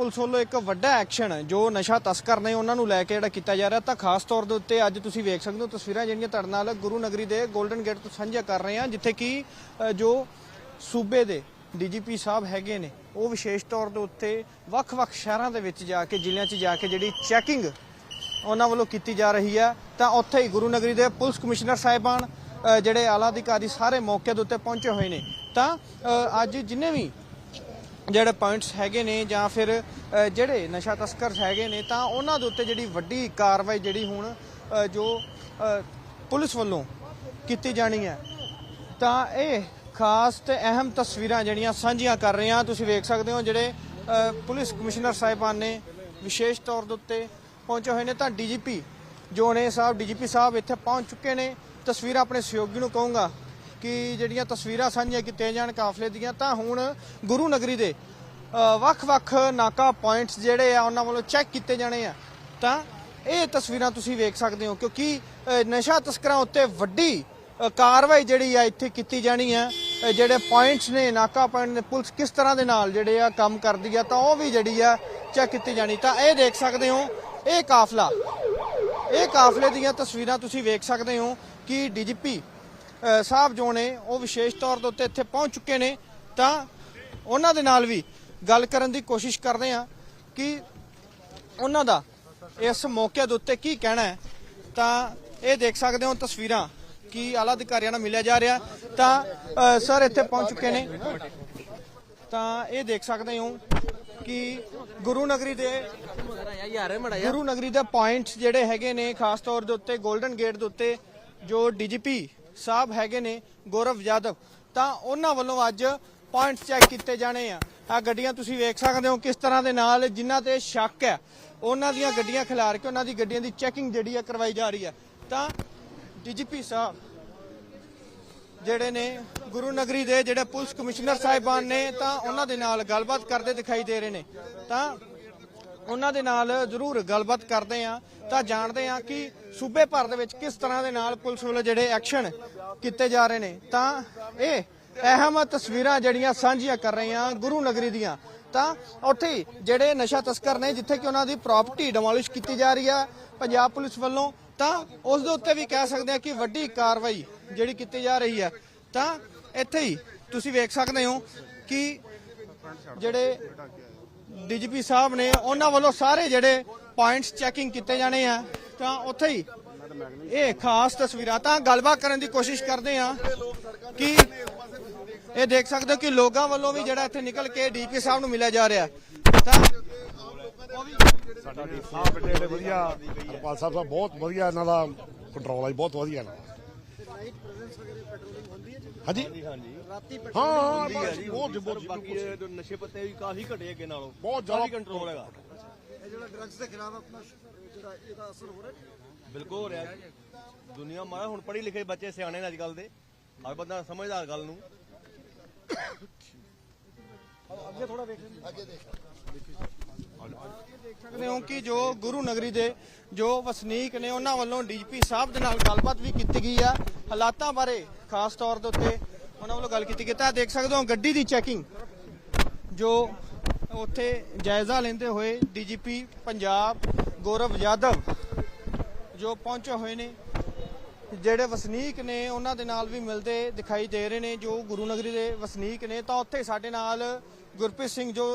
Police ਵੱਲੋਂ ਇੱਕ ਵੱਡਾ ਐਕਸ਼ਨ ਜੋ ਨਸ਼ਾ ਤਸਕਰ ਨੇ ਉਹਨਾਂ ਨੂੰ ਲੈ ਕੇ ਜਿਹੜਾ ਕੀਤਾ ਜਾ ਰਿਹਾ ਤਾਂ ਖਾਸ ਤੌਰ ਦੇ ਉੱਤੇ ਅੱਜ ਤੁਸੀਂ ਵੇਖ ਸਕਦੇ ਹੋ ਤਸਵੀਰਾਂ ਜਿਹੜੀਆਂ ਤੁਹਾਡੇ ਨਾਲ ਗੁਰੂ ਨਗਰੀ ਦੇ 골ਡਨ ਗੇਟ ਤੋਂ ਸਾਂਝਾ ਕਰ ਰਹੇ ਹਾਂ, ਜਿੱਥੇ ਕਿ ਜੋ ਸੂਬੇ ਦੇ ਡੀਜੀਪੀ ਸਾਹਿਬ ਹੈਗੇ ਨੇ, ਉਹ ਵਿਸ਼ੇਸ਼ ਤੌਰ ਦੇ ਉੱਤੇ ਵੱਖ-ਵੱਖ ਸ਼ਹਿਰਾਂ ਦੇ ਵਿੱਚ ਜਾ ਕੇ, ਜ਼ਿਲ੍ਹਿਆਂ 'ਚ ਜਾ ਕੇ ਜਿਹੜੀ ਚੈਕਿੰਗ ਉਹਨਾਂ ਵੱਲੋਂ ਕੀਤੀ ਜਾ ਰਹੀ ਹੈ। ਤਾਂ ਉੱਥੇ ਹੀ ਗੁਰੂ ਨਗਰੀ ਦੇ ਪੁਲਿਸ ਕਮਿਸ਼ਨਰ ਸਾਹਿਬਾਨ ਜਿਹੜੇ ਆਲਾ ਅਧਿਕਾਰੀ ਸਾਰੇ ਮੌਕੇ ਦੇ ਉੱਤੇ ਪਹੁੰਚੇ ਹੋਏ ਨੇ। ਤਾਂ ਅੱਜ ਜਿੰਨੇ ਵੀ ਜਿਹੜੇ ਪੁਆਇੰਟਸ ਹੈਗੇ ਨੇ ਜਾਂ ਫਿਰ ਜਿਹੜੇ ਨਸ਼ਾ ਤਸਕਰ ਹੈਗੇ ਨੇ, ਤਾਂ ਉਹਨਾਂ ਦੇ ਉੱਤੇ ਜਿਹੜੀ ਵੱਡੀ ਕਾਰਵਾਈ ਜਿਹੜੀ ਹੁਣ ਜੋ ਪੁਲਿਸ ਵੱਲੋਂ ਕੀਤੀ ਜਾਣੀ ਹੈ। ਤਾਂ ਇਹ ਖਾਸ ਤੇ ਅਹਿਮ ਤਸਵੀਰਾਂ ਜਿਹੜੀਆਂ ਸਾਂਝੀਆਂ ਕਰ ਰਹੇ ਹਾਂ, ਤੁਸੀਂ ਵੇਖ ਸਕਦੇ ਹੋ ਜਿਹੜੇ ਪੁਲਿਸ ਕਮਿਸ਼ਨਰ ਸਾਹਿਬਾਨ ਨੇ ਵਿਸ਼ੇਸ਼ ਤੌਰ ਦੇ ਉੱਤੇ ਪਹੁੰਚੇ ਹੋਏ ਨੇ। ਤਾਂ ਡੀਜੀਪੀ ਜੋ ਨੇ, ਸਾਹਿਬ, ਡੀਜੀਪੀ ਸਾਹਿਬ ਇੱਥੇ ਪਹੁੰਚ ਚੁੱਕੇ ਨੇ। ਤਸਵੀਰਾਂ ਆਪਣੇ ਸਹਿਯੋਗੀ ਨੂੰ ਕਹੂੰਗਾ। ਕਿ ਜਿਹੜੀਆਂ ਤਸਵੀਰਾਂ ਸਾਂਝੀਆਂ ਕੀਤੀਆਂ ਜਾਣ ਕਾਫਲੇ ਦੀਆਂ, ਤਾਂ ਹੁਣ ਗੁਰੂ ਨਗਰੀ ਦੇ ਵੱਖ-ਵੱਖ ਨਾਕਾ ਪੁਆਇੰਟਸ ਜਿਹੜੇ ਆ, ਉਹਨਾਂ ਵੱਲੋਂ ਚੈੱਕ ਕੀਤੇ ਜਾਣੇ ਆ। ਤਾਂ ਇਹ ਤਸਵੀਰਾਂ ਤੁਸੀਂ ਵੇਖ ਸਕਦੇ ਹੋ, ਕਿਉਂਕਿ ਨਸ਼ਾ ਤਸਕਰਾਂ ਉੱਤੇ ਵੱਡੀ ਕਾਰਵਾਈ ਜਿਹੜੀ ਆ, ਇੱਥੇ ਕੀਤੀ ਜਾਣੀ ਆ। ਜਿਹੜੇ ਪੁਆਇੰਟਸ ਨੇ, ਨਾਕਾ ਪੁਆਇੰਟ ਨੇ, ਪੁਲਿਸ ਕਿਸ ਤਰ੍ਹਾਂ ਦੇ ਨਾਲ ਜਿਹੜੇ ਆ, ਕੰਮ ਕਰਦੀ ਆ, ਤਾਂ ਉਹ ਵੀ ਜਿਹੜੀ ਆ ਚੈੱਕ ਕੀਤੀ ਜਾਣੀ। ਤਾਂ ਇਹ ਦੇਖ ਸਕਦੇ ਹੋ, ਇਹ ਕਾਫਲਾ, ਇਹ ਕਾਫਲੇ ਦੀਆਂ ਤਸਵੀਰਾਂ ਤੁਸੀਂ ਵੇਖ ਸਕਦੇ ਹੋ ਕਿ ਡੀਜੀਪੀ ਸਾਹਿਬ ਜੋ ਨੇ, ਉਹ ਵਿਸ਼ੇਸ਼ ਤੌਰ ਦੇ ਉੱਤੇ ਇੱਥੇ ਪਹੁੰਚ ਚੁੱਕੇ ਨੇ, ਤਾਂ ਉਹਨਾਂ ਦੇ ਨਾਲ ਵੀ ਗੱਲ ਕਰਨ ਦੀ ਕੋਸ਼ਿਸ਼ ਕਰਦੇ ਆ ਕਿ ਉਹਨਾਂ ਦਾ ਇਸ ਮੌਕੇ ਦੇ ਉੱਤੇ ਕੀ ਕਹਿਣਾ ਹੈ। ਤਾਂ ਇਹ ਦੇਖ ਸਕਦੇ ਹੋ ਤਸਵੀਰਾਂ ਕਿ ਆਲਾ ਅਧਿਕਾਰੀਆਂ ਨਾਲ ਮਿਲਿਆ ਜਾ ਰਿਹਾ। ਤਾਂ ਸਰ ਇੱਥੇ ਪਹੁੰਚ ਚੁੱਕੇ ਨੇ। ਤਾਂ ਇਹ ਦੇਖ ਸਕਦੇ ਹੋ ਕਿ ਗੁਰੂ ਨਗਰੀ ਦੇ ਗੁਰੂ ਨਗਰੀ ਦੇ ਪੁਆਇੰਟਸ ਜਿਹੜੇ ਹੈਗੇ ਨੇ, ਖਾਸ ਤੌਰ ਦੇ ਉੱਤੇ 골ਡਨ ਗੇਟ ਦੇ ਉੱਤੇ ਜੋ ਡੀਜੀਪੀ ਸਾਹਿਬ ਹੈਗੇ ਨੇ ਗੌਰਵ ਯਾਦਵ। ਤਾਂ ਉਹਨਾਂ ਵੱਲੋਂ ਅੱਜ ਪੁਆਇੰਟਸ ਚੈੱਕ ਕੀਤੇ ਜਾਣੇ ਆ। ਆ ਗੱਡੀਆਂ ਤੁਸੀਂ ਵੇਖ ਸਕਦੇ ਹੋ ਕਿਸ ਤਰ੍ਹਾਂ ਦੇ ਨਾਲ ਜਿਨ੍ਹਾਂ ਤੇ ਸ਼ੱਕ ਹੈ। ਉਹਨਾਂ ਦੀਆਂ ਗੱਡੀਆਂ ਖਿਲਾਰ ਕੇ ਉਹਨਾਂ ਦੀ ਗੱਡੀਆਂ ਦੀ ਚੈਕਿੰਗ ਜਿਹੜੀ ਆ ਕਰਵਾਈ ਜਾ ਰਹੀ ਹੈ ਤਾਂ ਡੀਜੀਪੀ ਸਾਹਿਬ ਜਿਹੜੇ ਨੇ ਗੁਰੂ ਨਗਰੀ ਦੇ ਜਿਹੜੇ ਪੁਲਿਸ ਕਮਿਸ਼ਨਰ ਸਾਹਿਬਾਨ ਨੇ ਤਾਂ ਉਹਨਾਂ ਦੇ ਨਾਲ ਗੱਲਬਾਤ ਕਰਦੇ ਦਿਖਾਈ ਦੇ ਰਹੇ ਨੇ। ਤਾਂ ਉਹਨਾਂ ਦੇ ਨਾਲ ਜ਼ਰੂਰ ਗੱਲਬਾਤ ਕਰਦੇ ਆ ਤਾਂ ਜਾਣਦੇ ਆ ਕਿ ਸੂਬੇ ਭਰ ਦੇ ਵਿੱਚ ਕਿਸ ਤਰ੍ਹਾਂ ਦੇ ਨਾਲ ਪੁਲਿਸ ਵੱਲੋਂ ਜਿਹੜੇ ਐਕਸ਼ਨ ਕੀਤੇ ਜਾ ਰਹੇ ਨੇ। ਤਾਂ ਇਹ ਅਹਿਮ ਤਸਵੀਰਾਂ ਜਿਹੜੀਆਂ ਸਾਂਝੀਆਂ ਕਰ ਰਹੇ ਆ ਗੁਰੂ ਨਗਰੀ ਦੀਆਂ। ਤਾਂ ਉੱਥੇ ਜਿਹੜੇ ਨਸ਼ਾ ਤਸਕਰ ਨੇ, ਜਿੱਥੇ ਕਿ ਉਹਨਾਂ ਦੀ ਪ੍ਰਾਪਰਟੀ ਡਿਮੋਲਿਸ਼ ਕੀਤੀ ਜਾ ਰਹੀ ਆ ਪੰਜਾਬ ਪੁਲਿਸ ਵੱਲੋਂ, ਤਾਂ ਉਸ ਦੇ ਉੱਤੇ ਵੀ ਕਹਿ ਸਕਦੇ ਆ ਕਿ ਵੱਡੀ ਕਾਰਵਾਈ ਜਿਹੜੀ ਕੀਤੀ ਜਾ ਰਹੀ ਹੈ। ਤਾਂ ਇੱਥੇ ਹੀ ਤੁਸੀਂ ਵੇਖ ਸਕਦੇ ਹੋ ਕਿ ਜਿਹੜੇ ਡੀਜੀਪੀ ਸਾਹਿਬ ਨੇ ਉਹਨਾਂ ਵੱਲੋਂ ਸਾਰੇ ਜਿਹੜੇ ਪੁਆਇੰਟਸ ਚੈਕਿੰਗ ਕੀਤੇ ਜਾਣੇ ਆ ਤਾਂ ਉੱਥੇ ਹੀ ਇਹ ਖਾਸ ਤਸਵੀਰਾਂ ਤਾਂ ਗੱਲਬਾਤ ਕਰਨ ਦੀ ਕੋਸ਼ਿਸ਼ ਕਰਦੇ ਆ ਕਿ ਇਹ ਦੇਖ ਸਕਦੇ ਹੋ ਕਿ ਲੋਕਾਂ ਵੱਲੋਂ ਵੀ ਜਿਹੜਾ ਇੱਥੇ ਨਿਕਲ ਕੇ ਡੀਪੀ ਸਾਹਿਬ ਨੂੰ ਮਿਲਿਆ ਜਾ ਰਿਹਾ ਤਾਂ ਸਾਡਾ ਸਾਹਿਬ ਬੇਟੇ ਜਿਹੜੇ ਵਧੀਆ ਹਰਪਾਲ ਸਾਹਿਬ ਸਾਹਿਬ ਬਹੁਤ ਵਧੀਆ ਇਹਨਾਂ ਦਾ ਕੰਟਰੋਲ ਹੈ ਬਹੁਤ ਵਧੀਆ ਇਹਨਾਂ ਦਾ। ਹਾਂਜੀ। ਰਾਤੀ ਹਾਂ ਹਾਂ ਬਸ ਬਹੁਤ ਬਹੁਤ ਬਾਕੀ ਇਹ ਜੋ ਨਸ਼ੇ ਪੱਤੇ ਵੀ ਕਾਫੀ ਘਟੇ ਅੱਗੇ ਨਾਲੋਂ। ਬਹੁਤ ਜ਼ਿਆਦਾ ਕਾਫੀ ਕੰਟਰੋਲ ਹੈਗਾ। ਇਹ ਜਿਹੜਾ ਡਰੱਗਸ ਦੇ ਖਿਲਾਫ ਆਪਣਾ ਸ਼- ਜਿਹੜਾ ਇਹਦਾ ਅਸਰ ਹੋ ਰਿਹਾ ਬਿਲਕੁਲ ਹੋ ਰਿਹਾ ਦੁਨੀਆ ਮਾਰਾ ਹੁਣ ਪੜ੍ਹੀ ਲਿਖੇ ਬੱਚੇ ਸਿਆਣੇ ਨੇ ਅੱਜ ਕੱਲ ਦੇ। ਹਰ ਬੰਦਾ ਸਮਝਦਾ ਗੱਲ ਨੂੰ। ਸਕਦੇ ਹੋ ਕਿ ਜੋ ਗੁਰੂ ਨਗਰੀ ਦੇ ਜੋ ਵਸਨੀਕ ਨੇ ਉਹਨਾਂ ਵੱਲੋਂ ਡੀਜੀਪੀ ਸਾਹਿਬ ਦੇ ਨਾਲ ਗੱਲਬਾਤ ਵੀ ਕੀਤੀ ਗਈ ਆ। ਹਾਲਾਤਾਂ ਬਾਰੇ ਖਾਸ ਤੌਰ ਦੇ ਉੱਤੇ ਉਹਨਾਂ ਵੱਲੋਂ ਗੱਲ ਕੀਤੀ ਗਈ। ਤਾਂ ਦੇਖ ਸਕਦੇ ਹੋ ਗੱਡੀ ਦੀ ਚੈਕਿੰਗ ਜੋ ਉੱਥੇ ਜਾਇਜ਼ਾ ਲੈਂਦੇ ਹੋਏ ਡੀਜੀਪੀ ਪੰਜਾਬ ਗੌਰਵ ਯਾਦਵ ਜੋ ਪਹੁੰਚੇ ਹੋਏ ਨੇ, ਜਿਹੜੇ ਵਸਨੀਕ ਨੇ, ਉਹਨਾਂ ਦੇ ਨਾਲ ਵੀ ਮਿਲਦੇ ਦਿਖਾਈ ਦੇ ਰਹੇ ਨੇ, ਜੋ ਗੁਰੂ ਨਗਰੀ ਦੇ ਵਸਨੀਕ ਨੇ, ਤਾਂ ਉੱਥੇ ਸਾਡੇ ਨਾਲ ਗੁਰਪ੍ਰੀਤ ਸਿੰਘ ਜੋ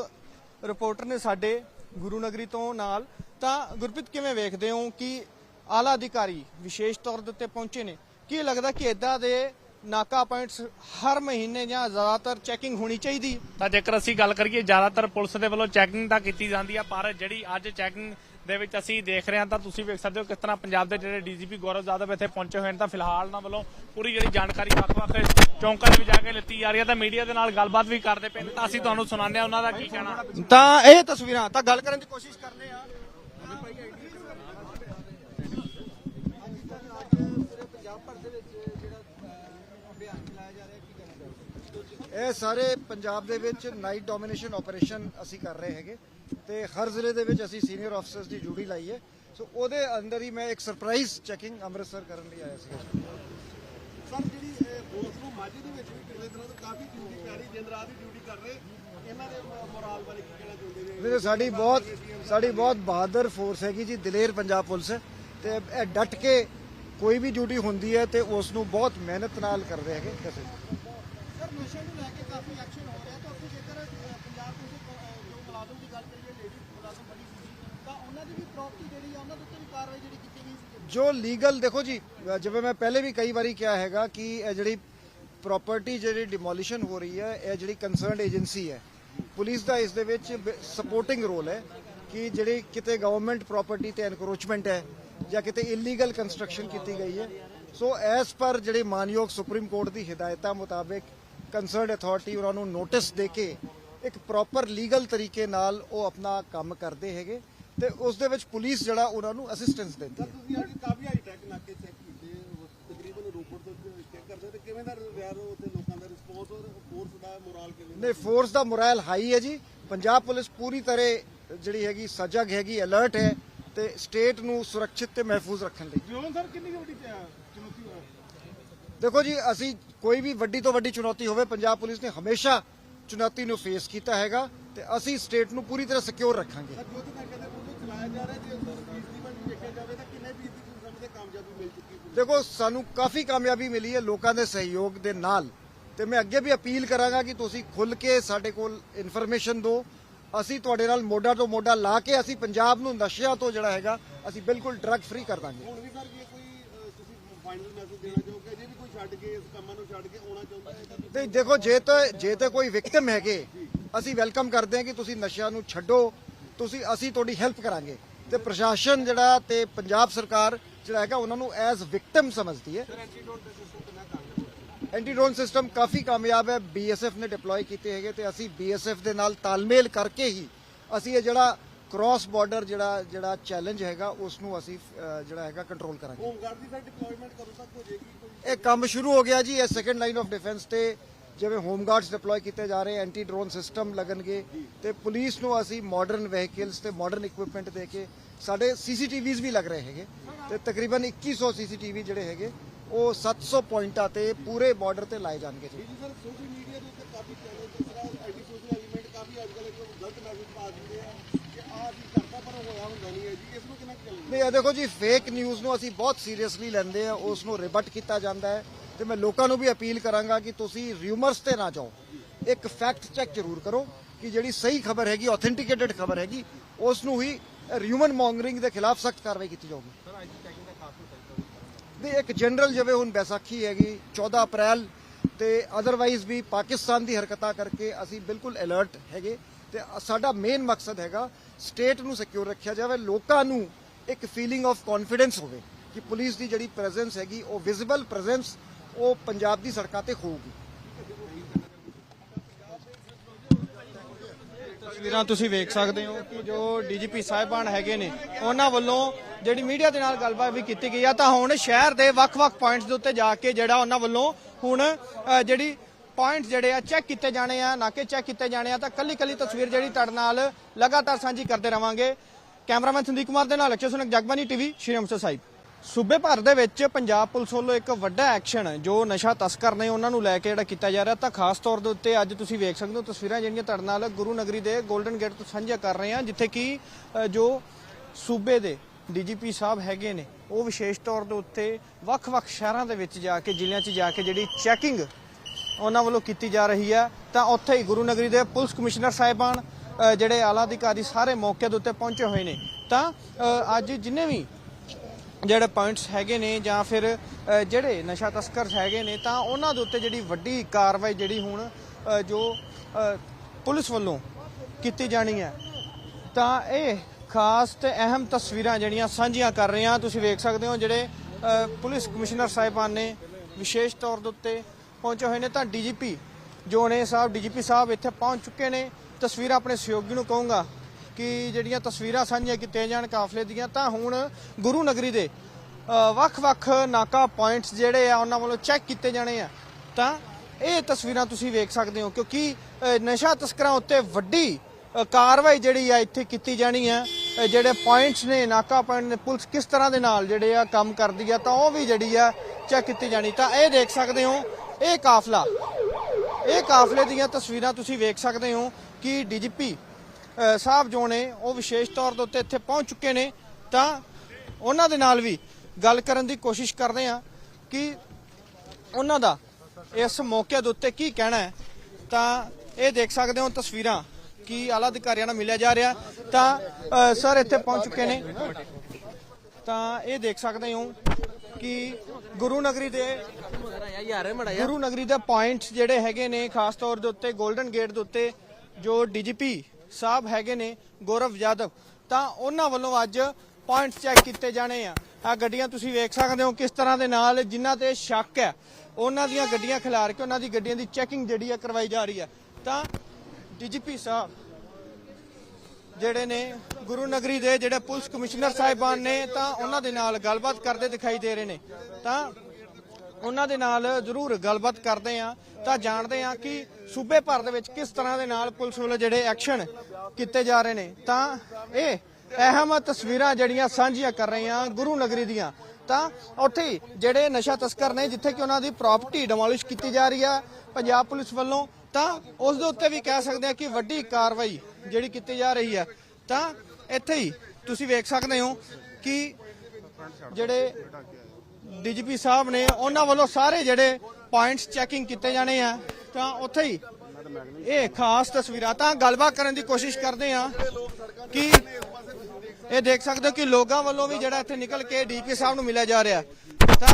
ਰਿਪੋਰਟਰ ਨੇ ਸਾਡੇ ਗੁਰੂ ਨਗਰੀ ਤੋਂ ਨਾਲ। ਤਾਂ ਗੁਰਪ੍ਰੀਤ, ਕਿਵੇਂ ਵੇਖਦੇ ਹੋ ਕਿ ਆਲਾ ਅਧਿਕਾਰੀ ਵਿਸ਼ੇਸ਼ ਤੌਰ ਦੇ ਉੱਤੇ ਪਹੁੰਚੇ ਨੇ? ਕੀ ਲੱਗਦਾ ਕਿ ਇਦਾਂ ਦੇ ਨਾਕਾ ਪੁਆਇੰਟਸ ਹਰ ਮਹੀਨੇ ਜਾਂ ਜ਼ਿਆਦਾਤਰ ਚੈਕਿੰਗ ਹੋਣੀ ਚਾਹੀਦੀ ਤਾਂ ਜੇਕਰ ਅਸੀਂ ਗੱਲ ਕਰੀਏ ਜ਼ਿਆਦਾਤਰ ਪੁਲਿਸ ਦੇ ਵੱਲੋਂ ਚੈਕਿੰਗ ਤਾਂ ਕੀਤੀ ਜਾਂਦੀ ਆ ਪਰ ਜਿਹੜੀ ਅੱਜ ਚੈਕਿੰਗ ਦੇ ਵਿੱਚ ਅਸੀਂ ਦੇਖ ਰਹੇ ਹਾਂ ਤਾਂ ਤੁਸੀਂ ਵੇਖ ਸਕਦੇ ਹੋ ਕਿਸ ਤਰ੍ਹਾਂ ਪੰਜਾਬ ਦੇ ਜਿਹੜੇ ਡੀਜੀਪੀ ਗੌਰਵ ਯਾਦਵ ਇੱਥੇ ਪਹੁੰਚੇ ਹੋਏ ਨੇ। ਤਾਂ ਫਿਲਹਾਲ ਉਹਨਾਂ ਵੱਲੋਂ ਪੂਰੀ ਜਿਹੜੀ ਜਾਣਕਾਰੀ ਵੱਖ-ਵੱਖ ਚੌਂਕਾਂ ਦੇ ਵਿੱਚ ਜਾ ਕੇ ਲਿੱਤੀ ਜਾ ਰਹੀ ਹੈ। ਤਾਂ ਮੀਡੀਆ ਦੇ ਨਾਲ ਗੱਲਬਾਤ ਵੀ ਕਰਦੇ ਪਏ ਨੇ। ਤਾਂ ਅਸੀਂ ਤੁਹਾਨੂੰ ਸੁਣਾਉਂਦੇ ਹਾਂ ਉਹਨਾਂ ਦਾ ਕੀ ਕਹਿਣਾ? ਤਾਂ ਇਹ ਤਸਵੀਰਾਂ ਤਾਂ ਗੱਲ ਕਰਨ ਦੀ ਕੋਸ਼ਿਸ਼ ਕਰਦੇ ਆ ਇਹ ਸਾਰੇ ਪੰਜਾਬ ਦੇ ਵਿੱਚ ਨਾਈਟ ਡੋਮੀਨੇਸ਼ਨ ਆਪਰੇਸ਼ਨ ਅਸੀਂ ਕਰ ਰਹੇ ਹੈਗੇ ਤੇ ਹਰ ਜ਼ਿਲ੍ਹੇ ਦੇ ਵਿੱਚ ਅਸੀਂ ਸੀਨੀਅਰ ਆਫੀਸਰਸ ਦੀ ਡਿਊਟੀ ਲਾਈ ਹੈ। ਸੋ ਉਹਦੇ ਅੰਦਰ ਹੀ ਮੈਂ ਇੱਕ ਸਰਪ੍ਰਾਈਜ਼ ਚੈਕਿੰਗ ਅੰਮ੍ਰਿਤਸਰ ਕਰਨ ਲਈ ਆਇਆ ਸੀ ਸਰ ਜਿਹੜੀ ਬੋਸ ਨੂੰ ਮਾਝੇ ਦੇ ਵਿੱਚ ਵੀ ਪਿਛਲੇ ਦਿਨਾਂ ਤੋਂ ਕਾਫੀ ਡਿਊਟੀ ਪੈ ਰਹੀ ਦਿਨ ਰਾਤ ਦੀ ਡਿਊਟੀ ਕਰ ਰਹੇ ਇਹਨਾਂ ਦੇ ਮੋਰਾਲ ਬਾਰੇ ਕੀ ਕਹਿਣਾ ਚਾਹੁੰਦੇ ਨੇ? ਵੀਰੇ ਸਾਡੀ ਬਹੁਤ ਸਾਡੀ ਬਹੁਤ ਬਹਾਦਰ ਫੋਰਸ ਹੈਗੀ ਜੀ ਦਲੇਰ ਪੰਜਾਬ ਪੁਲਿਸ। ਤੇ ਇਹ ਡਟ ਕੇ ਕੋਈ ਵੀ ਡਿਊਟੀ ਹੁੰਦੀ ਹੈ ਤੇ ਉਸ ਨੂੰ ਬਹੁਤ ਮਿਹਨਤ ਨਾਲ ਕਰਦੇ ਹੈਗੇ ਕਿਸੇ ਸਰ ਨਸ਼ੇ ਨੂੰ ਲੈ ਕੇ ਕਾਫੀ ਐਕਸ਼ਨ ਹੋ ਰਿਹਾ ਤਾਂ ਉੱਥੇ ਜੇਕਰ ਅ, ਪੰਜਾਬ ਪੁਲਿਸ ਦੇ, ਅ, ਜੋ ਮੁਲਾਜ਼ਮ ਦੀ ਗੱਲ ਕਰੀਏ ਲੇਡੀ ਮੁਲਾਜ਼ਮ ਬਣੀ ਸੀ ਤਾਂ ਉਹਨਾਂ ਦੀ ਵੀ ਪ੍ਰਾਪਰਟੀ ਜਿਹੜੀ ਆ ਉਹਨਾਂ ਦੇ ਉੱਤੇ ਵੀ ਕਾਰਵਾਈ ਜਿਹੜੀ ਕੀਤੀ ਗਈ ਸੀ। ਜੋ ਲੀਗਲ ਦੇਖੋ ਜੀ, ਜਿਵੇਂ ਮੈਂ ਪਹਿਲੇ ਵੀ ਕਈ ਵਾਰੀ ਕਿਹਾ ਹੈਗਾ ਕਿ ਇਹ ਜਿਹੜੀ ਪ੍ਰਾਪਰਟੀ ਜਿਹੜੀ ਡਿਮੋਲੀਸ਼ਨ ਹੋ ਰਹੀ ਹੈ, ਇਹ ਜਿਹੜੀ ਕੰਸਰਨਡ ਏਜੰਸੀ ਹੈ, ਪੁਲਿਸ ਦਾ ਇਸ ਦੇ ਵਿੱਚ ਸਪੋਰਟਿੰਗ ਰੋਲ ਹੈ ਕਿ ਜਿਹੜੀ ਕਿਤੇ ਗਵਰਨਮੈਂਟ ਪ੍ਰਾਪਰਟੀ ਤੇ ਐਨਕਰੋਚਮੈਂਟ ਹੈ ਜਾਂ ਕਿਤੇ ਇਲੀਗਲ ਕੰਸਟਰਕਸ਼ਨ ਕੀਤੀ ਗਈ ਹੈ। ਸੋ ਐਸ ਪਰ ਜਿਹੜੇ ਮਾਨਯੋਗ ਸੁਪਰੀਮ ਕੋਰਟ ਦੀ ਹਦਾਇਤਾਂ ਮੁਤਾਬਕ ਕੰਸਰਨਡ ਅਥਾਰਟੀ ਉਹਨਾਂ ਨੂੰ ਨੋਟਿਸ ਦੇ ਕੇ ਇੱਕ ਪ੍ਰੋਪਰ ਲੀਗਲ ਤਰੀਕੇ ਨਾਲ ਉਹ ਆਪਣਾ ਕੰਮ ਕਰਦੇ ਹੈਗੇ। ਤੇ ਉਸ ਦੇ ਵਿੱਚ ਪੁਲਿਸ ਜਿਹੜਾ ਉਹਨਾਂ ਨੂੰ ਅਸਿਸਟੈਂਸ ਦਿੰਦੀ ਹੈ। ਤੁਸੀਂ ਅੱਜ ਕਾਫੀ ਹਾਈ ਟੈਕ ਨਾਕੇ ਚੈੱਕ ਕੀਤੇ ਤਕਰੀਬਨ ਰੋਪੜ ਤੋਂ ਚੈੱਕ ਕਰਦੇ ਤੇ ਕਿਵੇਂ ਦਾ ਰਿਹਾ ਰੋ ਉੱਥੇ ਲੋਕਾਂ ਦਾ ਰਿਸਪੌਂਸ ਔਰ ਫੋਰਸ ਦਾ ਮੋਰਾਲ ਕਿਵੇਂ ਨੇ ਫੋਰਸ ਦਾ ਮੋਰਲ ਹਾਈ ਹੈ ਜੀ। ਪੰਜਾਬ ਪੁਲਿਸ ਪੂਰੀ ਤਰ੍ਹਾਂ ਜਿਹੜੀ ਹੈਗੀ ਸਜਗ ਹੈਗੀ ਅਲਰਟ ਹੈ ਤੇ ਸਟੇਟ ਨੂੰ ਸੁਰੱਖਿਅਤ ਤੇ ਮਹਿਫੂਜ਼ ਰੱਖਣ ਲਈ। ਜਿਉਂ ਸਰ ਕਿੰਨੀ ਵੱਡੀ ਚੁਣੌਤੀ ਹੋਇਆ? ਦੇਖੋ ਜੀ ਅਸੀਂ ਕੋਈ ਵੀ ਵੱਡੀ ਤੋਂ ਵੱਡੀ ਚੁਣੌਤੀ ਹੋਵੇ ਪੰਜਾਬ ਪੁਲਿਸ ਨੇ ਹਮੇਸ਼ਾ ਚੁਣੌਤੀ ਨੂੰ ਫੇਸ ਕੀਤਾ ਹੈਗਾ ਤੇ ਅਸੀਂ ਸਟੇਟ ਨੂੰ ਪੂਰੀ ਤਰ੍ਹਾਂ ਸਿਕਿਉਰ ਰੱਖਾਂਗੇ। ਦੇਖੋ ਸਾਨੂੰ ਕਾਫੀ ਕਾਮਯਾਬੀ ਮਿਲੀ ਹੈ ਲੋਕਾਂ ਦੇ ਸਹਿਯੋਗ ਦੇ ਨਾਲ। ਤੇ ਮੈਂ ਅੱਗੇ ਵੀ ਅਪੀਲ ਕਰਾਂਗਾ ਕਿ ਤੁਸੀਂ ਖੁੱਲ ਕੇ ਸਾਡੇ ਕੋਲ ਇਨਫੋਰਮੇਸ਼ਨ ਦਿਓ। ਅਸੀਂ ਤੁਹਾਡੇ ਨਾਲ ਮੋਢਾ ਤੋਂ ਮੋਢਾ ਲਾ ਕੇ ਅਸੀਂ ਪੰਜਾਬ ਨੂੰ ਨਸ਼ਿਆਂ ਤੋਂ ਜਿਹੜਾ ਹੈਗਾ ਅਸੀਂ ਬਿਲਕੁਲ ਡਰੱਗ ਫ੍ਰੀ ਕਰ ਦਾਂਗੇ। ਹੁਣ ਵੀ ਸਰ ਜੇ ਕੋਈ ਤੁਸੀਂ ਫਾਈਨਲ ਮੈਸੇਜ ਦੇਣਾ ਚਾਹੋਗੇ ਜੇ ਵੀ ਕੋਈ ਛੱਡ ਕੇ ਇਸ ਕੰਮਾਂ ਨੂੰ ਛੱਡ ਕੇ ਆਉਣਾ ਚਾਹੁੰਦਾ ਹੈ ਤਾਂ ਤੇ ਦੇਖੋ ਜੇ ਤਾਂ ਜੇ ਤਾਂ ਕੋਈ ਵਿਕਟਮ ਹੈਗੇ ਅਸੀਂ ਵੈਲਕਮ ਕਰਦੇ ਹਾਂ ਕਿ ਤੁਸੀਂ ਨਸ਼ਿਆਂ ਨੂੰ ਛੱਡੋ। ਤੁਸੀਂ ਅਸੀਂ ਤੁਹਾਡੀ ਹੈਲਪ ਕਰਾਂਗੇ। ਤੇ ਪ੍ਰਸ਼ਾਸਨ ਜਿਹੜਾ ਤੇ ਪੰਜਾਬ ਸਰਕਾਰ ਜਿਹੜਾ ਹੈਗਾ ਉਹਨਾਂ ਨੂੰ ਐਜ਼ ਵਿਕਟਮ ਸਮਝਦੀ ਹੈ। ਐਂਟੀ ਡਰੋਨ ਸਿਸਟਮ ਕਾਫੀ ਕਾਮਯਾਬ ਹੈ। ਬੀਐਸਐਫ ਨੇ ਡਿਪਲੋਏ ਕੀਤੇ ਹੈਗੇ ਤੇ ਅਸੀਂ ਬੀਐਸਐਫ ਦੇ ਨਾਲ ਤਾਲਮੇਲ ਕਰਕੇ ਹੀ ਅਸੀਂ ਇਹ ਜਿਹੜਾ ਕ੍ਰਾਸ ਬਾਰਡਰ ਜਿਹੜਾ ਜਿਹੜਾ ਚੈਲੰਜ ਹੈਗਾ ਉਸ ਨੂੰ ਅਸੀਂ ਜਿਹੜਾ ਹੈਗਾ ਕੰਟਰੋਲ ਕਰਾਂਗੇ। ਹੋਮਗਾਰਡ ਦੀ ਸਰ ਡਿਪਲੋਇਮੈਂਟ ਕਦੋਂ ਤੱਕ ਹੋ ਜਾਏਗੀ? ਇਹ ਕੰਮ ਸ਼ੁਰੂ ਹੋ ਗਿਆ ਜੀ ਇਹ ਸੈਕੰਡ ਲਾਈਨ ਆਫ ਡਿਫੈਂਸ ਤੇ ਜਿਵੇਂ ਹੋਮ ਗਾਰਡਸ ਡਿਪਲੋਏ ਕੀਤੇ ਜਾ ਰਹੇ ਐਂਟੀ ਡਰੋਨ ਸਿਸਟਮ ਲੱਗਣਗੇ ਤੇ ਪੁਲਿਸ ਨੂੰ ਅਸੀਂ ਮਾਡਰਨ ਵਹੀਕਲਸ ਤੇ ਮਾਡਰਨ ਇਕਵਿਪਮੈਂਟ ਦੇ ਕੇ ਸਾਡੇ ਸੀਸੀਟੀਵੀਜ਼ ਵੀ ਲੱਗ ਰਹੇ ਹੈਗੇ। ਤੇ ਤਕਰੀਬਨ 2100 ਸੀਸੀਟੀਵੀ ਜਿਹੜੇ ਹੈਗੇ ਉਹ 700 ਪੁਆਇੰਟਾਂ ਤੇ ਪੂਰੇ ਬਾਰਡਰ ਤੇ ਲਾਏ ਜਾਣਗੇ ਜੀ। ਜੀ ਸਰ ਸੋਸ਼ਲ ਮੀਡੀਆ ਦੇ ਉੱਤੇ ਕਾਫੀ ਚੈਨਲ ਜਿਸ ਤਰ੍ਹਾਂ ਐਂਟੀ ਸੋਸ਼ਲ ਐਲੀਮੈਂਟ ਕਾਫੀ ਅੱਜ ਕੱਲ੍ਹ ਇੱਕ ਗਲਤ ਮੈਸੇਜ ਪਾ ਦਿੰਦੇ ਆ। ਕਿ ਪਰ ਹੋਇਆ ਹੁੰਦਾ ਨਹੀਂ ਹੈ ਜੀ ਇਸ ਨੂੰ ਕਿੰਨਾ ਨਹੀਂ ਇਹ ਦੇਖੋ ਜੀ ਫੇਕ ਨਿਊਜ਼ ਨੂੰ ਅਸੀਂ ਬਹੁਤ ਸੀਰੀਅਸਲੀ ਲੈਂਦੇ ਆ ਉਸ ਨੂੰ ਰਿਬਟ ਕੀਤਾ ਜਾਂਦਾ ਹੈ ਤੇ ਮੈਂ ਲੋਕਾਂ ਨੂੰ ਵੀ ਅਪੀਲ ਕਰਾਂਗਾ ਕਿ ਤੁਸੀਂ ਰਿਊਮਰਸ ਤੇ ਨਾ ਜਾਓ। ਇੱਕ ਫੈਕਟ ਚੈੱਕ ਜ਼ਰੂਰ ਕਰੋ ਕਿ ਜਿਹੜੀ ਸਹੀ ਖਬਰ ਹੈਗੀ ਆਥੈਂਟਿਕੇਟਡ ਖਬਰ ਹੈਗੀ ਉਸ ਨੂੰ ਹੀ ਰਿਊਮਨ ਮੌਂਗਰਿੰਗ ਦੇ ਖਿਲਾਫ ਸਖਤ ਕਾਰਵਾਈ ਕੀਤੀ ਜਾਊਗੀ। ਦੇ ਇੱਕ ਜਨਰਲ ਜਿਵੇਂ ਹੁਣ ਬੈਸਾਖੀ ਹੈਗੀ 14 ਅਪ੍ਰੈਲ ਤੇ ਅਦਰਵਾਈਜ਼ ਵੀ ਪਾਕਿਸਤਾਨ ਦੀ ਹਰਕਤਾਂ ਕਰਕੇ ਅਸੀਂ ਬਿਲਕੁਲ ਅਲਰਟ ਹੈਗੇ। ਤੇ ਸਾਡਾ ਮੇਨ ਮਕਸਦ ਹੈਗਾ ਸਟੇਟ ਨੂੰ ਸਿਕਿਉਰ ਰੱਖਿਆ ਜਾਵੇ, ਲੋਕਾਂ ਨੂੰ ਇੱਕ ਫੀਲਿੰਗ ਆਫ ਕੌਨਫੀਡੈਂਸ ਹੋਵੇ ਕਿ ਪੁਲਿਸ ਦੀ ਜਿਹੜੀ ਪ੍ਰੈਜ਼ੈਂਸ ਹੈਗੀ, ਉਹ ਵਿਜ਼ੀਬਲ ਪ੍ਰੈਜ਼ੈਂਸ ਉਹ ਪੰਜਾਬ ਦੀ ਸੜਕਾਂ ਤੇ ਹੋਊਗੀ। ਤਸਵੀਰਾਂ ਤੁਸੀਂ ਵੇਖ ਸਕਦੇ ਹੋ ਕਿ ਜੋ ਡੀਜੀਪੀ ਸਾਹਿਬਾਨ ਹੈਗੇ ਨੇ, ਉਹਨਾਂ ਵੱਲੋਂ ਜਿਹੜੀ ਮੀਡੀਆ ਦੇ ਨਾਲ ਗੱਲਬਾਤ ਵੀ ਕੀਤੀ ਗਈ ਆ, ਤਾਂ ਹੁਣ ਸ਼ਹਿਰ ਦੇ ਵੱਖ-ਵੱਖ ਪੁਆਇੰਟਸ ਦੇ ਉੱਤੇ ਜਾ ਕੇ ਜਿਹੜਾ ਉਹਨਾਂ ਵੱਲੋਂ ਹੁਣ ਜਿਹੜੀ ਪੁਆਇੰਟ ਜਿਹੜੇ ਆ ਚੈੱਕ ਕੀਤੇ ਜਾਣੇ ਆ, ਨਾਕੇ ਚੈੱਕ ਕੀਤੇ ਜਾਣੇ ਆ, ਤਾਂ ਕੱਲੀ-ਕੱਲੀ ਤਸਵੀਰ ਜਿਹੜੀ ਤੁਹਾਡੇ ਨਾਲ ਲਗਾਤਾਰ ਸਾਂਝੀ ਕਰਦੇ ਰਵਾਂਗੇ। ਕੈਮਰਾਮੈਨ ਸੰਦੀਪ ਕੁਮਾਰ ਦੇ ਨਾਲ ਅਕਸ਼ੇ ਸੁਨਕ ਜਗਬਾਨੀ ਟੀਵੀ, ਸ਼੍ਰੀ ਅੰਮ੍ਰਿਤਸਰ ਸਾਹਿਬ। ਸੂਬੇ ਭਰ ਦੇ ਵਿੱਚ ਪੰਜਾਬ ਪੁਲਿਸ ਵੱਲੋਂ ਇੱਕ ਵੱਡਾ ਐਕਸ਼ਨ ਜੋ ਨਸ਼ਾ ਤਸਕਰ ਨੇ ਉਹਨਾਂ ਨੂੰ ਲੈ ਕੇ ਜਿਹੜਾ ਕੀਤਾ ਜਾ ਰਿਹਾ, ਤਾਂ ਖਾਸ ਤੌਰ ਦੇ ਉੱਤੇ ਅੱਜ ਤੁਸੀਂ ਵੇਖ ਸਕਦੇ ਹੋ ਤਸਵੀਰਾਂ ਜਿਹੜੀਆਂ ਤੁਹਾਡੇ ਨਾਲ ਗੁਰੂ ਨਗਰੀ ਦੇ 골ਡਨ ਗੇਟ ਤੋਂ ਸਾਂਝਾ ਕਰ ਰਹੇ ਹਾਂ, ਜਿੱਥੇ ਕਿ ਜੋ ਸੂਬੇ ਦੇ ਡੀਜੀਪੀ ਸਾਹਿਬ ਹੈਗੇ ਨੇ, ਉਹ ਵਿਸ਼ੇਸ਼ ਤੌਰ ਦੇ ਉੱਤੇ ਵੱਖ-ਵੱਖ ਸ਼ਹਿਰਾਂ ਦੇ ਵਿੱਚ ਜਾ ਕੇ, ਜ਼ਿਲ੍ਹਿਆਂ 'ਚ ਜਾ ਕੇ ਜਿਹੜੀ ਚੈਕਿੰਗ ਉਹਨਾਂ ਵੱਲੋਂ ਕੀਤੀ ਜਾ ਰਹੀ ਹੈ, ਤਾਂ ਉੱਥੇ ਹੀ ਗੁਰੂ ਨਗਰੀ ਦੇ ਪੁਲਿਸ ਕਮਿਸ਼ਨਰ ਸਾਹਿਬਾਨ ਜਿਹੜੇ ਆਲਾ ਅਧਿਕਾਰੀ ਸਾਰੇ ਮੌਕੇ ਦੇ ਉੱਤੇ ਪਹੁੰਚੇ ਹੋਏ ਨੇ। ਤਾਂ ਅੱਜ ਜਿੰਨੇ ਵੀ ਜਿਹੜੇ ਪੁਆਇੰਟਸ ਹੈਗੇ ਨੇ ਜਾਂ ਫਿਰ ਜਿਹੜੇ ਨਸ਼ਾ ਤਸਕਰ ਹੈਗੇ ਨੇ, ਤਾਂ ਉਹਨਾਂ ਦੇ ਉੱਤੇ ਜਿਹੜੀ ਵੱਡੀ ਕਾਰਵਾਈ ਜਿਹੜੀ ਹੁਣ ਜੋ ਪੁਲਿਸ ਵੱਲੋਂ ਕੀਤੀ ਜਾਣੀ ਹੈ, ਤਾਂ ਇਹ ਖਾਸ ਤੇ ਅਹਿਮ ਤਸਵੀਰਾਂ ਜਿਹੜੀਆਂ ਸਾਂਝੀਆਂ ਕਰ ਰਹੇ ਹਾਂ। ਤੁਸੀਂ ਵੇਖ ਸਕਦੇ ਹੋ ਜਿਹੜੇ ਪੁਲਿਸ ਕਮਿਸ਼ਨਰ ਸਾਹਿਬਾਨ ਨੇ ਵਿਸ਼ੇਸ਼ ਤੌਰ ਦੇ ਉੱਤੇ ਪਹੁੰਚੇ ਹੋਏ ਨੇ ਤਾਂ ਡੀਜੀਪੀ ਜੋ ਨੇ ਸਾਹਿਬ, ਡੀਜੀਪੀ ਸਾਹਿਬ ਇੱਥੇ ਪਹੁੰਚ ਚੁੱਕੇ ਨੇ। ਤਸਵੀਰਾਂ ਆਪਣੇ ਸਹਿਯੋਗੀ ਨੂੰ ਕਹੂੰਗਾ ਕਿ ਜਿਹੜੀਆਂ ਤਸਵੀਰਾਂ ਸਾਂਝੀਆਂ ਕੀਤੀਆਂ ਜਾਣ ਕਾਫਲੇ ਦੀਆਂ, ਤਾਂ ਹੁਣ ਗੁਰੂ ਨਗਰੀ ਦੇ ਵੱਖ-ਵੱਖ ਨਾਕਾ ਪੁਆਇੰਟਸ ਜਿਹੜੇ ਆ, ਉਹਨਾਂ ਵੱਲੋਂ ਚੈੱਕ ਕੀਤੇ ਜਾਣੇ ਆ। ਤਾਂ ਇਹ ਤਸਵੀਰਾਂ ਤੁਸੀਂ ਵੇਖ ਸਕਦੇ ਹੋ, ਕਿਉਂਕਿ ਨਸ਼ਾ ਤਸਕਰਾਂ ਉੱਤੇ ਵੱਡੀ ਕਾਰਵਾਈ ਜਿਹੜੀ ਆ ਇੱਥੇ ਕੀਤੀ ਜਾਣੀ ਹੈ ਜਿਹੜੇ ਪੁਆਇੰਟਸ ਨੇ, ਨਾਕਾ ਪੁਆਇੰਟ ਨੇ, ਪੁਲਿਸ ਕਿਸ ਤਰ੍ਹਾਂ ਦੇ ਨਾਲ ਜਿਹੜੇ ਆ ਕੰਮ ਕਰਦੀ ਆ, ਤਾਂ ਉਹ ਵੀ ਜਿਹੜੀ ਆ ਚੈੱਕ ਕੀਤੀ ਜਾਣੀ। ਤਾਂ ਇਹ ਦੇਖ ਸਕਦੇ ਹੋ ਇਹ ਕਾਫਲਾ, ਇਹ ਕਾਫਲੇ ਦੀਆਂ ਤਸਵੀਰਾਂ ਤੁਸੀਂ ਵੇਖ ਸਕਦੇ ਹੋ ਕਿ ਡੀਜੀਪੀ ਸਾਹਿਬ ਜੋ ਨੇ, ਉਹ ਵਿਸ਼ੇਸ਼ ਤੌਰ ਦੇ ਉੱਤੇ ਇੱਥੇ ਪਹੁੰਚ ਚੁੱਕੇ ਨੇ। ਤਾਂ ਉਹਨਾਂ ਦੇ ਨਾਲ ਵੀ ਗੱਲ ਕਰਨ ਦੀ ਕੋਸ਼ਿਸ਼ ਕਰਦੇ ਆ ਕਿ ਉਹਨਾਂ ਦਾ ਇਸ ਮੌਕੇ ਦੇ ਉੱਤੇ ਕੀ ਕਹਿਣਾ ਹੈ। ਤਾਂ ਇਹ ਦੇਖ ਸਕਦੇ ਹੋ ਤਸਵੀਰਾਂ ਕਿ ਆਲਾ ਅਧਿਕਾਰੀਆਂ ਨਾਲ ਮਿਲਿਆ ਜਾ ਰਿਹਾ। ਤਾਂ ਸਰ ਇੱਥੇ ਪਹੁੰਚ ਚੁੱਕੇ ਨੇ। ਤਾਂ ਇਹ ਦੇਖ ਸਕਦੇ ਹੋ ਕਿ ਗੁਰੂ ਨਗਰੀ ਦੇ ਗੁਰੂ ਨਗਰੀ ਦੇ ਪੁਆਇੰਟਸ ਜਿਹੜੇ ਹੈਗੇ ਨੇ, ਖਾਸ ਤੌਰ ਦੇ ਉੱਤੇ 골ਡਨ ਗੇਟ ਦੇ ਉੱਤੇ ਜੋ ਡੀਜੀਪੀ ਸਾਹਿਬ ਹੈਗੇ ਨੇ, ਗੌਰਵ ਯਾਦਵ, ਤਾਂ ਉਹਨਾਂ ਵੱਲੋਂ ਅੱਜ ਪੁਆਇੰਟਸ ਚੈੱਕ ਕੀਤੇ ਜਾਣੇ ਆ। ਆ ਗੱਡੀਆਂ ਤੁਸੀਂ ਵੇਖ ਸਕਦੇ ਹੋ ਕਿਸ ਤਰ੍ਹਾਂ ਦੇ ਨਾਲ ਜਿਨ੍ਹਾਂ ਤੇ ਸ਼ੱਕ ਹੈ। ਉਹਨਾਂ ਦੀਆਂ ਗੱਡੀਆਂ ਖਿਲਾਰ ਕੇ ਉਹਨਾਂ ਦੀ ਗੱਡੀਆਂ ਦੀ ਚੈਕਿੰਗ ਜਿਹੜੀ ਆ ਕਰਵਾਈ ਜਾ ਰਹੀ ਹੈ ਤਾਂ ਡੀਜੀਪੀ ਸਾਹਿਬ ਜਿਹੜੇ ਨੇ ਗੁਰੂ ਨਗਰੀ ਦੇ ਜਿਹੜੇ ਪੁਲਿਸ ਕਮਿਸ਼ਨਰ ਸਾਹਿਬਾਨ ਨੇ, ਤਾਂ ਉਹਨਾਂ ਦੇ ਨਾਲ ਗੱਲਬਾਤ ਕਰਦੇ ਦਿਖਾਈ ਦੇ ਰਹੇ ਨੇ। ਤਾਂ ਉਹਨਾਂ ਦੇ ਨਾਲ ਜ਼ਰੂਰ ਗੱਲਬਾਤ ਕਰਦੇ ਆ ਤਾਂ ਜਾਣਦੇ ਆ ਕਿ ਸੂਬੇ ਭਰ ਦੇ ਵਿੱਚ ਕਿਸ ਤਰ੍ਹਾਂ ਦੇ ਨਾਲ ਪੁਲਿਸ ਵੱਲੋਂ ਜਿਹੜੇ ਐਕਸ਼ਨ ਕੀਤੇ ਜਾ ਰਹੇ ਨੇ। ਤਾਂ ਇਹ ਅਹਿਮ ਤਸਵੀਰਾਂ ਜਿਹੜੀਆਂ ਸਾਂਝੀਆਂ ਕਰ ਰਹੇ ਆ ਗੁਰੂ ਨਗਰੀ ਦੀਆਂ। ਤਾਂ ਉੱਥੇ ਜਿਹੜੇ ਨਸ਼ਾ ਤਸਕਰ ਨੇ, ਜਿੱਥੇ ਕਿ ਉਹਨਾਂ ਦੀ ਪ੍ਰਾਪਰਟੀ ਡਿਮੋਲਿਸ਼ ਕੀਤੀ ਜਾ ਰਹੀ ਆ ਪੰਜਾਬ ਪੁਲਿਸ ਵੱਲੋਂ, ਤਾਂ ਉਸ ਦੇ ਉੱਤੇ ਵੀ ਕਹਿ ਸਕਦੇ ਆ ਕਿ ਵੱਡੀ ਕਾਰਵਾਈ ਜਿਹੜੀ ਕੀਤੀ ਜਾ ਰਹੀ ਹੈ ਤਾਂ ਇੱਥੇ ਹੀ ਤੁਸੀਂ ਵੇਖ ਸਕਦੇ ਹੋ ਕਿ ਜਿਹੜੇ ਡੀਜੀਪੀ ਸਾਹਿਬ ਨੇ, ਉਹਨਾਂ ਵੱਲੋਂ ਸਾਰੇ ਜਿਹੜੇ ਪੁਆਇੰਟਸ ਚੈਕਿੰਗ ਕੀਤੇ ਜਾਣੇ ਆ। ਤਾਂ ਉੱਥੇ ਹੀ ਇਹ ਖਾਸ ਤਸਵੀਰਾਂ, ਤਾਂ ਗੱਲਬਾਤ ਕਰਨ ਦੀ ਕੋਸ਼ਿਸ਼ ਕਰਦੇ ਆ ਕਿ ਇਹ ਦੇਖ ਸਕਦੇ ਹੋ ਕਿ ਲੋਕਾਂ ਵੱਲੋਂ ਵੀ ਜਿਹੜਾ ਇੱਥੇ ਨਿਕਲ ਕੇ ਡੀਪੀ ਸਾਹਿਬ ਨੂੰ ਮਿਲਿਆ ਜਾ ਰਿਹਾ। ਤਾਂ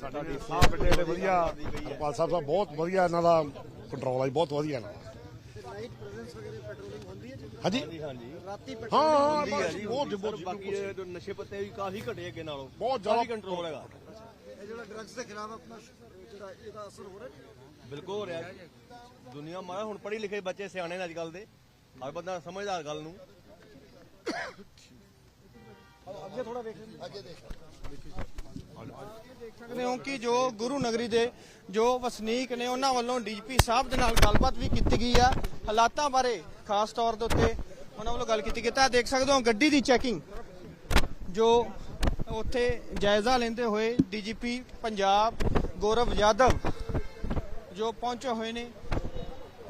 ਸਾਡਾ ਡੀਸੀ ਬੜੇ ਬੜੇ ਵਧੀਆ। ਹਰਪਾਲ ਸਾਹਿਬ ਸਾਹਿਬ ਬਹੁਤ ਵਧੀਆ ਇਹਨਾਂ ਦਾ ਕੰਟਰੋਲ ਹੈ ਬਹੁਤ ਵਧੀਆ ਇਹਨਾਂ ਦਾ। ਹਾਂਜੀ? ਰਾਤੀ ਹਾਂ ਹਾਂ ਹੁੰਦੀ ਹੈ ਬਸ ਜੀ। ਬਹੁਤ ਹੁੰਦੀ ਬਹੁਤ ਸਰ, ਬਾਕੀ ਇਹ ਜੋ ਨਸ਼ੇ ਪੱਤੇ ਵੀ ਕਾਫੀ ਘਟੇ ਅੱਗੇ ਨਾਲੋਂ। ਬਹੁਤ ਜ਼ਿਆਦਾ। ਕੰਟਰੋਲ ਹੈਗਾ। ਇਹ ਜਿਹੜਾ ਡਰੱਗਸ ਦੇ ਖਿਲਾਫ ਆਪਣਾ ਜਿਹੜਾ ਇਹਦਾ ਅਸਰ ਹੋ ਰਿਹਾ ਬਿਲਕੁਲ ਹੋ ਰਿਹਾ। ਦੁਨੀਆ ਮਾਰਾ ਹੁਣ ਪੜ੍ਹੇ ਲਿਖੇ ਬੱਚੇ ਸਿਆਣੇ ਨੇ ਅੱਜ ਕੱਲ ਦੇ। ਹਰ ਬੰਦਾ ਸਮਝਦਾਰ ਗੱਲ ਨੂੰ। ਸਕਦੇ ਹੋ ਕਿ ਜੋ ਗੁਰੂ ਨਗਰੀ ਦੇ ਜੋ ਵਸਨੀਕ ਨੇ ਉਹਨਾਂ ਵੱਲੋਂ ਡੀਜੀਪੀ ਸਾਹਿਬ ਦੇ ਨਾਲ ਗੱਲਬਾਤ ਵੀ ਕੀਤੀ ਗਈ ਆ ਹਾਲਾਤਾਂ ਬਾਰੇ ਖਾਸ ਤੌਰ ਦੇ ਉੱਤੇ ਉਹਨਾਂ ਵੱਲੋਂ ਗੱਲ ਕੀਤੀ ਗਈ। ਤਾਂ ਦੇਖ ਸਕਦੇ ਹੋ ਗੱਡੀ ਦੀ ਚੈਕਿੰਗ ਜੋ ਉੱਥੇ ਜਾਇਜ਼ਾ ਲੈਂਦੇ ਹੋਏ ਡੀਜੀਪੀ ਪੰਜਾਬ ਗੌਰਵ ਯਾਦਵ ਜੋ ਪਹੁੰਚੇ ਹੋਏ ਨੇ।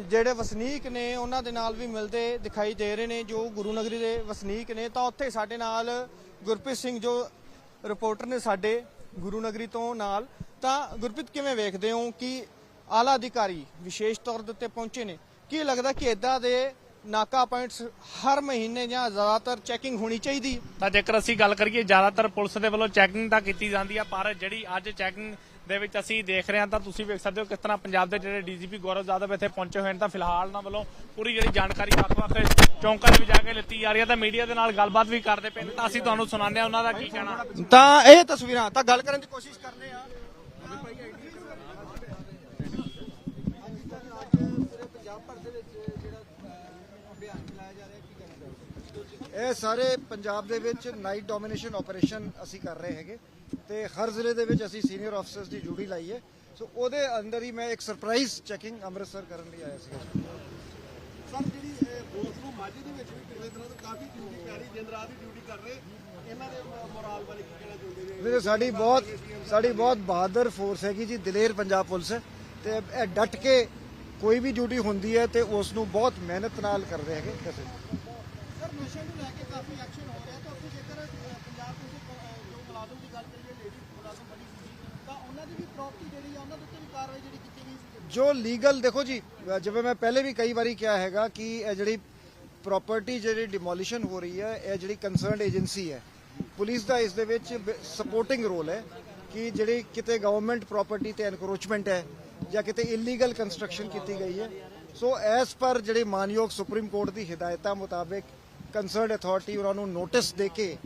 ਜਿਹੜੇ ਵਸਨੀਕ ਨੇ, ਉਹਨਾਂ ਦੇ ਨਾਲ ਵੀ ਮਿਲਦੇ ਦਿਖਾਈ ਦੇ ਰਹੇ ਨੇ, ਜੋ ਗੁਰੂ ਨਗਰੀ ਦੇ ਵਸਨੀਕ ਨੇ, ਤਾਂ ਉੱਥੇ ਸਾਡੇ ਨਾਲ ਗੁਰਪ੍ਰੀਤ ਸਿੰਘ, ਜੋ ਰਿਪੋਰਟਰ ਨੇ ਸਾਡੇ ਗੁਰੂ ਨਗਰੀ ਤੋਂ ਨਾਲ, ਤਾਂ ਗੁਰਪ੍ਰੀਤ, ਕਿਵੇਂ ਵੇਖਦੇ ਹੋ ਕਿ ਆਲਾ ਅਧਿਕਾਰੀ ਵਿਸ਼ੇਸ਼ ਤੌਰ ਦੇ ਉੱਤੇ ਪਹੁੰਚੇ ਨੇ? ਕੀ ਲੱਗਦਾ ਕਿ ਇਦਾਂ ਦੇ ਨਾਕਾ ਪੁਆਇੰਟਸ ਹਰ ਮਹੀਨੇ ਜਾਂ ਜ਼ਿਆਦਾਤਰ ਚੈਕਿੰਗ ਹੋਣੀ ਚਾਹੀਦੀ? ਤਾਂ ਜੇਕਰ ਅਸੀਂ ਗੱਲ ਕਰੀਏ, ਜ਼ਿਆਦਾਤਰ ਪੁਲਿਸ ਦੇ ਵੱਲੋਂ ਚੈਕਿੰਗ ਤਾਂ ਕੀਤੀ ਜਾਂਦੀ ਆ, ਪਰ ਜਿਹੜੀ ਅੱਜ ਚੈਕਿੰਗ ਦੇ ਵਿੱਚ ਅਸੀਂ ਦੇਖ ਰਹੇ ਹਾਂ ਤਾਂ ਤੁਸੀਂ ਵੇਖ ਸਕਦੇ ਹੋ ਕਿਸ ਤਰ੍ਹਾਂ ਪੰਜਾਬ ਦੇ ਜਿਹੜੇ ਡੀਜੀਪੀ ਗੌਰਵ ਯਾਦਵ ਇੱਥੇ ਪਹੁੰਚੇ ਹੋਏ ਨੇ ਤਾਂ ਫਿਲਹਾਲ ਉਹਨਾਂ ਵੱਲੋਂ ਪੂਰੀ ਜਿਹੜੀ ਜਾਣਕਾਰੀ ਵੱਖ-ਵੱਖ ਚੌਂਕਾਂ ਦੇ ਵਿੱਚ ਜਾ ਕੇ ਲਿੱਤੀ ਜਾ ਰਹੀ ਹੈ ਤਾਂ ਮੀਡੀਆ ਦੇ ਨਾਲ ਗੱਲਬਾਤ ਵੀ ਕਰਦੇ ਪਏ ਨੇ ਤਾਂ ਅਸੀਂ ਤੁਹਾਨੂੰ ਸੁਣਾਉਂਦੇ ਹਾਂ ਉਹਨਾਂ ਦਾ ਕੀ ਕਹਿਣਾ। ਤਾਂ ਇਹ ਤਸਵੀਰਾਂ ਤਾਂ ਗੱਲ ਕਰਨ ਦੀ ਕੋਸ਼ਿਸ਼ ਕਰਦੇ ਆ ਇਹ ਸਾਰੇ ਪੰਜਾਬ ਦੇ ਵਿੱਚ ਨਾਈਟ ਡੋਮੀਨੇਸ਼ਨ ਆਪਰੇਸ਼ਨ ਅਸੀਂ ਕਰ ਰਹੇ ਹੈਗੇ ਤੇ ਹਰ ਜ਼ਿਲ੍ਹੇ ਦੇ ਵਿੱਚ ਅਸੀਂ ਸੀਨੀਅਰ ਆਫੀਸਰਸ ਦੀ ਡਿਊਟੀ ਲਾਈ ਹੈ। ਸੋ ਉਹਦੇ ਅੰਦਰ ਹੀ ਮੈਂ ਇੱਕ ਸਰਪ੍ਰਾਈਜ਼ ਚੈਕਿੰਗ ਅੰਮ੍ਰਿਤਸਰ ਕਰਨ ਲਈ ਆਇਆ ਸੀਗਾ। ਸਰ ਜਿਹੜੀ ਬੋਸ ਨੂੰ ਮਾਝੇ ਦੇ ਵਿੱਚ ਵੀ ਪਿਛਲੇ ਦਿਨਾਂ ਤੋਂ ਕਾਫੀ ਡਿਊਟੀ ਪੈ ਰਹੀ ਦਿਨ ਰਾਤ ਦੀ ਡਿਊਟੀ ਕਰ ਰਹੇ ਇਹਨਾਂ ਦੇ ਮੋਰਾਲ ਬਾਰੇ ਕੀ ਕਹਿਣਾ ਚਾਹੁੰਦੇ ਨੇ? ਵੀਰੇ ਸਾਡੀ ਬਹੁਤ ਸਾਡੀ ਬਹੁਤ ਬਹਾਦਰ ਫੋਰਸ ਹੈਗੀ ਜੀ ਦਲੇਰ ਪੰਜਾਬ ਪੁਲਿਸ। ਤੇ ਇਹ ਡਟ ਕੇ ਕੋਈ ਵੀ ਡਿਊਟੀ ਹੁੰਦੀ ਹੈ ਤੇ ਉਸ ਨੂੰ ਬਹੁਤ ਮਿਹਨਤ ਨਾਲ ਕਰਦੇ ਹੈਗੇ ਕਿਸੇ ਸਰ ਨਸ਼ੇ ਨੂੰ ਲੈ ਕੇ ਕਾਫੀ ਐਕਸ਼ਨ ਹੋ ਰਿਹਾ ਤਾਂ ਉੱਥੇ ਜੇਕਰ ਪੰਜਾਬ ਪੁਲਿਸ ਜੋ ਮੁਲਾਜ਼ਮ ਦੀ ਗੱਲ ਕਰੀਏ ਲੇਡੀ ਮੁਲਾਜ਼ਮ ਬਣੀ ਸੀ ਤਾਂ ਉਹਨਾਂ ਦੀ ਵੀ ਪ੍ਰਾਪਰਟੀ ਜਿਹੜੀ ਆ ਉਹਨਾਂ ਦੇ ਉੱਤੇ ਵੀ ਕਾਰਵਾਈ ਜਿਹੜੀ ਕੀਤੀ ਗਈ ਸੀ ਜੋ ਲੀਗਲ, ਦੇਖੋ ਜੀ, ਜਿਵੇਂ ਮੈਂ ਪਹਿਲੇ ਵੀ ਕਈ ਵਾਰੀ ਕਿਹਾ ਹੈਗਾ ਕਿ ਇਹ ਜਿਹੜੀ ਪ੍ਰਾਪਰਟੀ ਜਿਹੜੀ ਡਿਮੋਲੀਸ਼ਨ ਹੋ ਰਹੀ ਹੈ, ਇਹ ਜਿਹੜੀ ਕੰਸਰਨਡ ਏਜੰਸੀ ਹੈ, ਪੁਲਿਸ ਦਾ ਇਸ ਦੇ ਵਿੱਚ ਸਪੋਰਟਿੰਗ ਰੋਲ ਹੈ ਕਿ ਜਿਹੜੀ ਕਿਤੇ ਗਵਰਨਮੈਂਟ ਪ੍ਰਾਪਰਟੀ ਤੇ ਐਨਕਰੋਚਮੈਂਟ ਹੈ ਜਾਂ ਕਿਤੇ ਇਲੀਗਲ ਕੰਸਟਰਕਸ਼ਨ ਕੀਤੀ ਗਈ ਹੈ। ਸੋ ਐਸ ਪਰ ਜਿਹੜੇ ਮਾਨਯੋਗ ਸੁਪਰੀਮ ਕੋਰਟ ਦੀ ਹਦਾਇਤਾਂ ਮੁਤਾਬਕ ਕੰਸਰਨਡ ਅਥਾਰਟੀ ਉਹਨਾਂ ਨੂੰ ਨੋਟਿਸ ਦੇ ਕੇ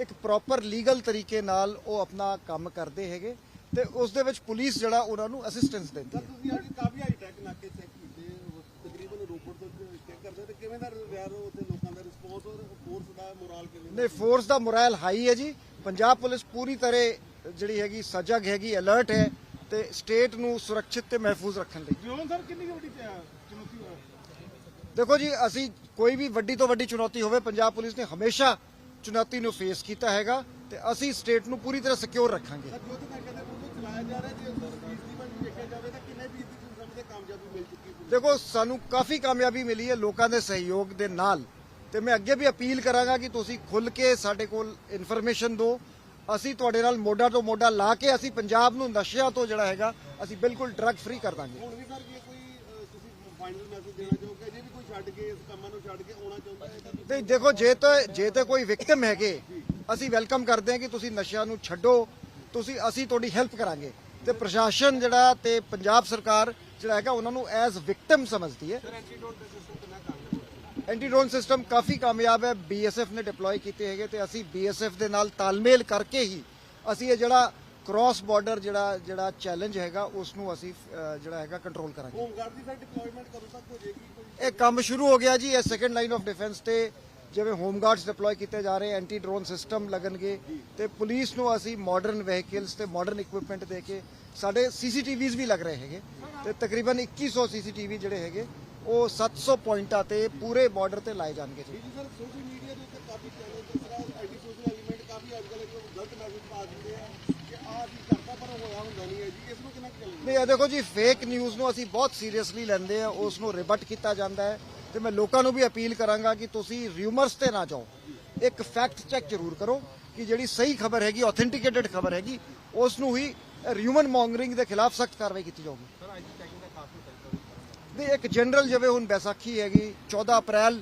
ਇੱਕ ਪ੍ਰੋਪਰ ਲੀਗਲ ਤਰੀਕੇ ਨਾਲ ਉਹ ਆਪਣਾ ਕੰਮ ਕਰਦੇ ਹੈਗੇ। ਤੇ ਉਸ ਦੇ ਵਿੱਚ ਪੁਲਿਸ ਜਿਹੜਾ ਉਹਨਾਂ ਨੂੰ ਅਸਿਸਟੈਂਸ ਦਿੰਦੀ ਹੈ। ਤੁਸੀਂ ਅੱਜ ਕਾਫੀ ਹਾਈ ਟੈਕ ਨਾਕੇ ਚੈੱਕ ਕੀਤੇ ਤਕਰੀਬਨ ਰੋਪੜ ਤੋਂ ਚੈੱਕ ਕਰਦੇ ਤੇ ਕਿਵੇਂ ਦਾ ਰਿਹਾ ਰੋ ਉੱਥੇ ਲੋਕਾਂ ਦਾ ਰਿਸਪੌਂਸ ਔਰ ਫੋਰਸ ਦਾ ਮੋਰਾਲ ਕਿਵੇਂ ਨੇ ਫੋਰਸ ਦਾ ਮੋਰਲ ਹਾਈ ਹੈ ਜੀ। ਪੰਜਾਬ ਪੁਲਿਸ ਪੂਰੀ ਤਰ੍ਹਾਂ ਜਿਹੜੀ ਹੈਗੀ ਸਜਗ ਹੈਗੀ ਅਲਰਟ ਹੈ ਤੇ ਸਟੇਟ ਨੂੰ ਸੁਰੱਖਿਅਤ ਤੇ ਮਹਿਫੂਜ਼ ਰੱਖਣ ਲਈ। ਜਿਉਂ ਸਰ ਕਿੰਨੀ ਵੱਡੀ ਚੁਣੌਤੀ ਹੋ ਦੇਖੋ ਜੀ ਅਸੀਂ ਕੋਈ ਵੀ ਵੱਡੀ ਤੋਂ ਵੱਡੀ ਚੁਣੌਤੀ ਹੋਵੇ ਪੰਜਾਬ ਪੁਲਿਸ ਨੇ ਹਮੇਸ਼ਾ ਚੁਣੌਤੀ ਨੂੰ ਫੇਸ ਕੀਤਾ ਹੈਗਾ ਤੇ ਅਸੀਂ ਸਟੇਟ ਨੂੰ ਪੂਰੀ ਤਰ੍ਹਾਂ ਸਿਕਿਉਰ ਰੱਖਾਂਗੇ। ਚਲਾਇਆ ਜਾ ਰਿਹਾ ਜੇ ਤਕਰੀਬਨ ਦੇਖਿਆ ਜਾਵੇ ਤਾਂ ਕਿੰਨੇ ਫੀਸਦੀ ਤੁਸੀਂ ਸਮਝਦੇ ਕਾਮਯਾਬੀ ਮਿਲ ਚੁੱਕੀ ਹੈ ਦੇਖੋ ਸਾਨੂੰ ਕਾਫੀ ਕਾਮਯਾਬੀ ਮਿਲੀ ਹੈ ਲੋਕਾਂ ਦੇ ਸਹਿਯੋਗ ਦੇ ਨਾਲ ਤੇ ਮੈਂ ਅੱਗੇ ਵੀ ਅਪੀਲ ਕਰਾਂਗਾ ਕਿ ਤੁਸੀਂ ਖੁੱਲ ਕੇ ਸਾਡੇ ਕੋਲ ਇਨਫੋਰਮੇਸ਼ਨ ਦਿਓ। ਅਸੀਂ ਤੁਹਾਡੇ ਨਾਲ ਮੋਢਾ ਤੋਂ ਮੋਢਾ ਲਾ ਕੇ ਅਸੀਂ ਪੰਜਾਬ ਨੂੰ ਨਸ਼ਿਆਂ ਤੋਂ ਜਿਹੜਾ ਹੈਗਾ ਅਸੀਂ ਬਿਲਕੁਲ ਡਰੱਗ ਫ੍ਰੀ ਕਰ ਦਾਂਗੇ। ਹੁਣ ਵੀ ਸਰ ਜੇ ਕੋਈ ਤੁਸੀਂ ਫਾਈਨਲ ਮੈਸੇਜ ਦੇਣਾ ਚਾਹੋਗੇ ਜੇ ਵੀ ਕੋਈ ਛੱਡ ਕੇ ਇਸ ਕੰਮਾਂ ਨੂੰ ਛੱਡ ਕੇ ਆਉਣਾ ਚਾਹੁੰਦਾ ਹੈ ਤਾਂ ਤੇ ਦੇਖੋ ਜੇ ਤਾਂ ਜੇ ਤਾਂ ਕੋਈ ਵਿਕਟਮ ਹੈਗੇ ਅਸੀਂ ਵੈਲਕਮ ਕਰਦੇ ਹਾਂ ਕਿ ਤੁਸੀਂ ਨਸ਼ਿਆਂ ਨੂੰ ਛੱਡੋ ਤੁਸੀਂ ਅਸੀਂ ਤੁਹਾਡੀ ਹੈਲਪ ਕਰਾਂਗੇ। ਤੇ ਪ੍ਰਸ਼ਾਸਨ ਜਿਹੜਾ ਤੇ ਪੰਜਾਬ ਸਰਕਾਰ ਜਿਹੜਾ ਹੈਗਾ ਉਹਨਾਂ ਨੂੰ ਐਜ਼ ਵਿਕਟਮ ਸਮਝਦੀ ਹੈ। ਐਂਟੀ ਡਰੋਨ ਸਿਸਟਮ ਕਾਫੀ ਕਾਮਯਾਬ ਹੈ। ਬੀਐਸਐਫ ਨੇ ਡਿਪਲੋਏ ਕੀਤੇ ਹੈਗੇ ਤੇ ਅਸੀਂ ਬੀਐਸਐਫ ਦੇ ਨਾਲ ਤਾਲਮੇਲ ਕਰਕੇ ਹੀ ਅਸੀਂ ਇਹ ਜਿਹੜਾ ਕ੍ਰਾਸ ਬਾਰਡਰ ਜਿਹੜਾ ਜਿਹੜਾ ਚੈਲੰਜ ਹੈਗਾ ਉਸ ਨੂੰ ਅਸੀਂ ਜਿਹੜਾ ਹੈਗਾ ਕੰਟਰੋਲ ਕਰਾਂਗੇ। ਹੋਮਗਾਰਡ ਦੀ ਸਰ ਡਿਪਲੋਇਮੈਂਟ ਕਦੋਂ ਤੱਕ ਹੋ ਜਾਏਗੀ? ਕੋਈ ਇਹ ਕੰਮ ਸ਼ੁਰੂ ਹੋ ਗਿਆ ਜੀ ਇਹ ਸੈਕੰਡ ਲਾਈਨ ਆਫ ਡਿਫੈਂਸ ਤੇ ਜਿਵੇਂ ਹੋਮ ਗਾਰਡਸ ਡਿਪਲੋਏ ਕੀਤੇ ਜਾ ਰਹੇ ਐਂਟੀ ਡਰੋਨ ਸਿਸਟਮ ਲੱਗਣਗੇ ਤੇ ਪੁਲਿਸ ਨੂੰ ਅਸੀਂ ਮਾਡਰਨ ਵਹੀਕਲਸ ਤੇ ਮਾਡਰਨ ਇਕਵਿਪਮੈਂਟ ਦੇ ਕੇ ਸਾਡੇ ਸੀਸੀਟੀਵੀਜ਼ ਵੀ ਲੱਗ ਰਹੇ ਹੈਗੇ। ਤੇ ਤਕਰੀਬਨ 2100 ਸੀਸੀਟੀਵੀ ਜਿਹੜੇ ਹੈਗੇ ਉਹ 700 ਪੁਆਇੰਟਾਂ ਤੇ ਪੂਰੇ ਬਾਰਡਰ ਤੇ ਲਾਏ ਜਾਣਗੇ ਜੀ। ਸਰ ਸੋਸ਼ਲ ਮੀਡੀਆ ਦੇ ਉੱਤੇ ਕਾਫੀ ਚੈਨਲ ਜਿਸ ਤਰ੍ਹਾਂ ਐਂਟੀ ਸੋਸ਼ਲ ਐਲੀਮੈਂਟ ਕਾਫੀ ਅੱਜ ਕੱਲ੍ਹ ਗਲਤ ਮੈਸੇਜ ਪਾ ਦਿੰਦੇ ਆ ਕਿ ਆਹ ਕੀ ਕਰਤਾ ਨਹੀਂ, ਇਹ ਦੇਖੋ ਜੀ ਫੇਕ ਨਿਊਜ਼ ਨੂੰ ਅਸੀਂ ਬਹੁਤ ਸੀਰੀਅਸਲੀ ਲੈਂਦੇ ਆ ਉਸ ਨੂੰ ਰਿਬਟ ਕੀਤਾ ਜਾਂਦਾ ਹੈ ਤੇ ਮੈਂ ਲੋਕਾਂ ਨੂੰ ਵੀ ਅਪੀਲ ਕਰਾਂਗਾ ਕਿ ਤੁਸੀਂ ਰਿਊਮਰਸ ਤੇ ਨਾ ਜਾਓ। ਇੱਕ ਫੈਕਟ ਚੈੱਕ ਜ਼ਰੂਰ ਕਰੋ ਕਿ ਜਿਹੜੀ ਸਹੀ ਖਬਰ ਹੈਗੀ ਆਥੈਂਟਿਕੇਟਡ ਖਬਰ ਹੈਗੀ ਉਸ ਨੂੰ ਹੀ ਰਿਊਮਨ ਮੌਂਗਰਿੰਗ ਦੇ ਖਿਲਾਫ ਸਖਤ ਕਾਰਵਾਈ ਕੀਤੀ ਜਾਊਗੀ। ਦੇ ਇੱਕ ਜਨਰਲ ਜਿਵੇਂ ਹੁਣ ਬੈਸਾਖੀ ਹੈਗੀ 14 ਅਪ੍ਰੈਲ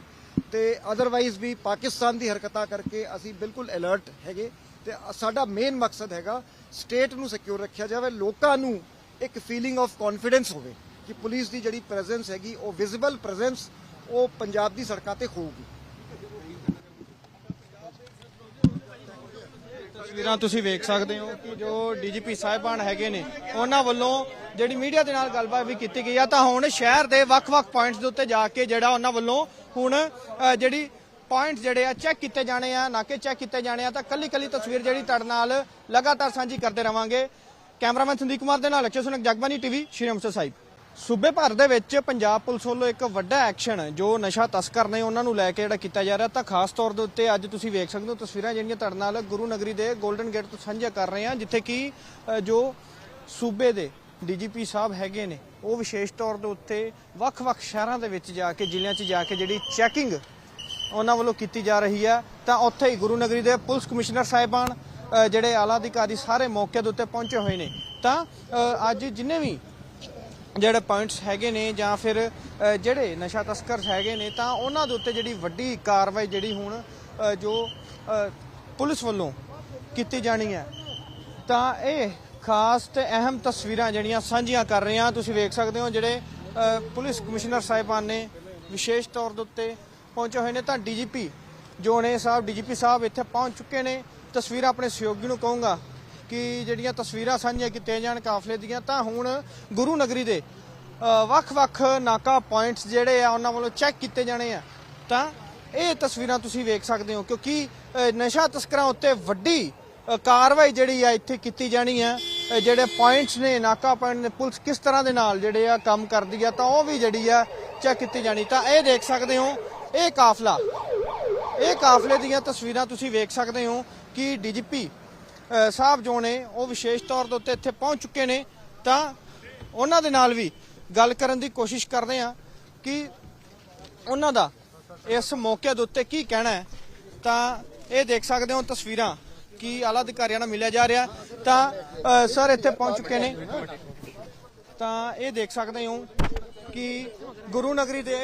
ਤੇ ਅਦਰਵਾਈਜ਼ ਵੀ ਪਾਕਿਸਤਾਨ ਦੀ ਹਰਕਤਾਂ ਕਰਕੇ ਅਸੀਂ ਬਿਲਕੁਲ ਅਲਰਟ ਹੈਗੇ। ਤੇ ਸਾਡਾ ਮੇਨ ਮਕਸਦ ਹੈਗਾ ਸਟੇਟ ਨੂੰ ਸਿਕਿਉਰ ਰੱਖਿਆ ਜਾਵੇ, ਲੋਕਾਂ ਨੂੰ ਇੱਕ ਫੀਲਿੰਗ ਆਫ ਕੌਨਫੀਡੈਂਸ ਹੋਵੇ ਕਿ ਪੁਲਿਸ ਦੀ ਜਿਹੜੀ ਪ੍ਰੈਜ਼ੈਂਸ ਹੈਗੀ, ਉਹ ਵਿਜ਼ੀਬਲ ਪ੍ਰੈਜ਼ੈਂਸ ਉਹ ਪੰਜਾਬ ਦੀ ਸੜਕਾਂ ਤੇ ਹੋਊਗੀ। ਤਸਵੀਰਾਂ ਤੁਸੀਂ ਵੇਖ ਸਕਦੇ ਹੋ ਕਿ ਜੋ ਡੀਜੀਪੀ ਸਾਹਿਬਾਨ ਹੈਗੇ ਨੇ, ਉਹਨਾਂ ਵੱਲੋਂ ਜਿਹੜੀ ਮੀਡੀਆ ਦੇ ਨਾਲ ਗੱਲਬਾਤ ਵੀ ਕੀਤੀ ਗਈ ਆ, ਤਾਂ ਹੁਣ ਸ਼ਹਿਰ ਦੇ ਵੱਖ-ਵੱਖ ਪੁਆਇੰਟਸ ਦੇ ਉੱਤੇ ਜਾ ਕੇ ਜਿਹੜਾ ਉਹਨਾਂ ਵੱਲੋਂ ਹੁਣ ਜਿਹੜੀ ਪੁਆਇੰਟ ਜਿਹੜੇ ਆ ਚੈੱਕ ਕੀਤੇ ਜਾਣੇ ਆ, ਨਾਕੇ ਚੈੱਕ ਕੀਤੇ ਜਾਣੇ ਆ, ਤਾਂ ਕੱਲੀ-ਕੱਲੀ ਤਸਵੀਰ ਜਿਹੜੀ ਤੁਹਾਡੇ ਨਾਲ ਲਗਾਤਾਰ ਸਾਂਝੀ ਕਰਦੇ ਰਵਾਂਗੇ। ਕੈਮਰਾਮੈਨ ਸੰਦੀਪ ਕੁਮਾਰ ਦੇ ਨਾਲ ਅਕਸ਼ੇ ਸੁਨਕ ਜਗਬਾਨੀ ਟੀਵੀ, ਸ਼੍ਰੀ ਅੰਮ੍ਰਿਤਸਰ ਸਾਹਿਬ। ਸੂਬੇ ਭਰ ਦੇ ਵਿੱਚ ਪੰਜਾਬ ਪੁਲਿਸ ਵੱਲੋਂ ਇੱਕ ਵੱਡਾ ਐਕਸ਼ਨ ਜੋ ਨਸ਼ਾ ਤਸਕਰ ਨੇ ਉਹਨਾਂ ਨੂੰ ਲੈ ਕੇ ਜਿਹੜਾ ਕੀਤਾ ਜਾ ਰਿਹਾ, ਤਾਂ ਖਾਸ ਤੌਰ ਦੇ ਉੱਤੇ ਅੱਜ ਤੁਸੀਂ ਵੇਖ ਸਕਦੇ ਹੋ ਤਸਵੀਰਾਂ ਜਿਹੜੀਆਂ ਤੁਹਾਡੇ ਨਾਲ ਗੁਰੂ ਨਗਰੀ ਦੇ 골ਡਨ ਗੇਟ ਤੋਂ ਸਾਂਝਾ ਕਰ ਰਹੇ ਹਾਂ, ਜਿੱਥੇ ਕਿ ਜੋ ਸੂਬੇ ਦੇ ਡੀਜੀਪੀ ਸਾਹਿਬ ਹੈਗੇ ਨੇ, ਉਹ ਵਿਸ਼ੇਸ਼ ਤੌਰ ਦੇ ਉੱਤੇ ਵੱਖ-ਵੱਖ ਸ਼ਹਿਰਾਂ ਦੇ ਵਿੱਚ ਜਾ ਕੇ, ਜ਼ਿਲ੍ਹਿਆਂ 'ਚ ਜਾ ਕੇ ਜਿਹੜੀ ਚੈਕਿੰਗ ਉਹਨਾਂ ਵੱਲੋਂ ਕੀਤੀ ਜਾ ਰਹੀ ਹੈ, ਤਾਂ ਉੱਥੇ ਹੀ ਗੁਰੂ ਨਗਰੀ ਦੇ ਪੁਲਿਸ ਕਮਿਸ਼ਨਰ ਸਾਹਿਬਾਨ ਜਿਹੜੇ ਆਲਾ ਅਧਿਕਾਰੀ ਸਾਰੇ ਮੌਕੇ ਦੇ ਉੱਤੇ ਪਹੁੰਚੇ ਹੋਏ ਨੇ। ਤਾਂ ਅੱਜ ਜਿੰਨੇ ਵੀ ਜਿਹੜੇ ਪੁਆਇੰਟਸ ਹੈਗੇ ਨੇ ਜਾਂ ਫਿਰ ਜਿਹੜੇ ਨਸ਼ਾ ਤਸਕਰ ਹੈਗੇ ਨੇ, ਤਾਂ ਉਹਨਾਂ ਦੇ ਉੱਤੇ ਜਿਹੜੀ ਵੱਡੀ ਕਾਰਵਾਈ ਜਿਹੜੀ ਹੁਣ ਜੋ ਪੁਲਿਸ ਵੱਲੋਂ ਕੀਤੀ ਜਾਣੀ ਹੈ, ਤਾਂ ਇਹ ਖਾਸ ਤੇ ਅਹਿਮ ਤਸਵੀਰਾਂ ਜਿਹੜੀਆਂ ਸਾਂਝੀਆਂ ਕਰ ਰਹੇ ਹਾਂ। ਤੁਸੀਂ ਵੇਖ ਸਕਦੇ ਹੋ ਜਿਹੜੇ ਪੁਲਿਸ ਕਮਿਸ਼ਨਰ ਸਾਹਿਬਾਨ ਨੇ ਵਿਸ਼ੇਸ਼ ਤੌਰ ਦੇ ਉੱਤੇ ਪਹੁੰਚੇ ਹੋਏ ਨੇ ਤਾਂ ਡੀਜੀਪੀ ਜੋ ਨੇ ਸਾਹਿਬ, ਡੀਜੀਪੀ ਸਾਹਿਬ ਇੱਥੇ ਪਹੁੰਚ ਚੁੱਕੇ ਨੇ। ਤਸਵੀਰਾਂ ਆਪਣੇ ਸਹਿਯੋਗੀ ਨੂੰ ਕਹੂੰਗਾ ਕਿ ਜਿਹੜੀਆਂ ਤਸਵੀਰਾਂ ਸਾਂਝੀਆਂ ਕੀਤੀਆਂ ਜਾਣ ਕਾਫਲੇ ਦੀਆਂ, ਤਾਂ ਹੁਣ ਗੁਰੂ ਨਗਰੀ ਦੇ ਵੱਖ-ਵੱਖ ਨਾਕਾ ਪੁਆਇੰਟਸ ਜਿਹੜੇ ਆ, ਉਹਨਾਂ ਵੱਲੋਂ ਚੈੱਕ ਕੀਤੇ ਜਾਣੇ ਆ। ਤਾਂ ਇਹ ਤਸਵੀਰਾਂ ਤੁਸੀਂ ਵੇਖ ਸਕਦੇ ਹੋ, ਕਿਉਂਕਿ ਨਸ਼ਾ ਤਸਕਰਾਂ ਉੱਤੇ ਵੱਡੀ ਕਾਰਵਾਈ ਜਿਹੜੀ ਆ ਇੱਥੇ ਕੀਤੀ ਜਾਣੀ ਹੈ ਜਿਹੜੇ ਪੁਆਇੰਟਸ ਨੇ, ਨਾਕਾ ਪੁਆਇੰਟ ਨੇ, ਪੁਲਿਸ ਕਿਸ ਤਰ੍ਹਾਂ ਦੇ ਨਾਲ ਜਿਹੜੇ ਆ ਕੰਮ ਕਰਦੀ ਆ, ਤਾਂ ਉਹ ਵੀ ਜਿਹੜੀ ਆ ਚੈੱਕ ਕੀਤੀ ਜਾਣੀ। ਤਾਂ ਇਹ ਦੇਖ ਸਕਦੇ ਹੋ ਇਹ ਕਾਫਲਾ, ਇਹ ਕਾਫਲੇ ਦੀਆਂ ਤਸਵੀਰਾਂ ਤੁਸੀਂ ਵੇਖ ਸਕਦੇ ਹੋ ਕਿ ਡੀਜੀਪੀ ਸਾਹਿਬ ਜੋ ਨੇ, ਉਹ ਵਿਸ਼ੇਸ਼ ਤੌਰ ਦੇ ਉੱਤੇ ਇੱਥੇ ਪਹੁੰਚ ਚੁੱਕੇ ਨੇ। ਤਾਂ ਉਹਨਾਂ ਦੇ ਨਾਲ ਵੀ ਗੱਲ ਕਰਨ ਦੀ ਕੋਸ਼ਿਸ਼ ਕਰਦੇ ਆ ਕਿ ਉਹਨਾਂ ਦਾ ਇਸ ਮੌਕੇ ਦੇ ਉੱਤੇ ਕੀ ਕਹਿਣਾ ਹੈ। ਤਾਂ ਇਹ ਦੇਖ ਸਕਦੇ ਹੋ ਤਸਵੀਰਾਂ ਕਿ ਆਲਾ ਅਧਿਕਾਰੀਆਂ ਨਾਲ ਮਿਲਿਆ ਜਾ ਰਿਹਾ। ਤਾਂ ਸਰ ਇੱਥੇ ਪਹੁੰਚ ਚੁੱਕੇ ਨੇ। ਤਾਂ ਇਹ ਦੇਖ ਸਕਦੇ ਹੋ ਕਿ ਗੁਰੂ ਨਗਰੀ ਦੇ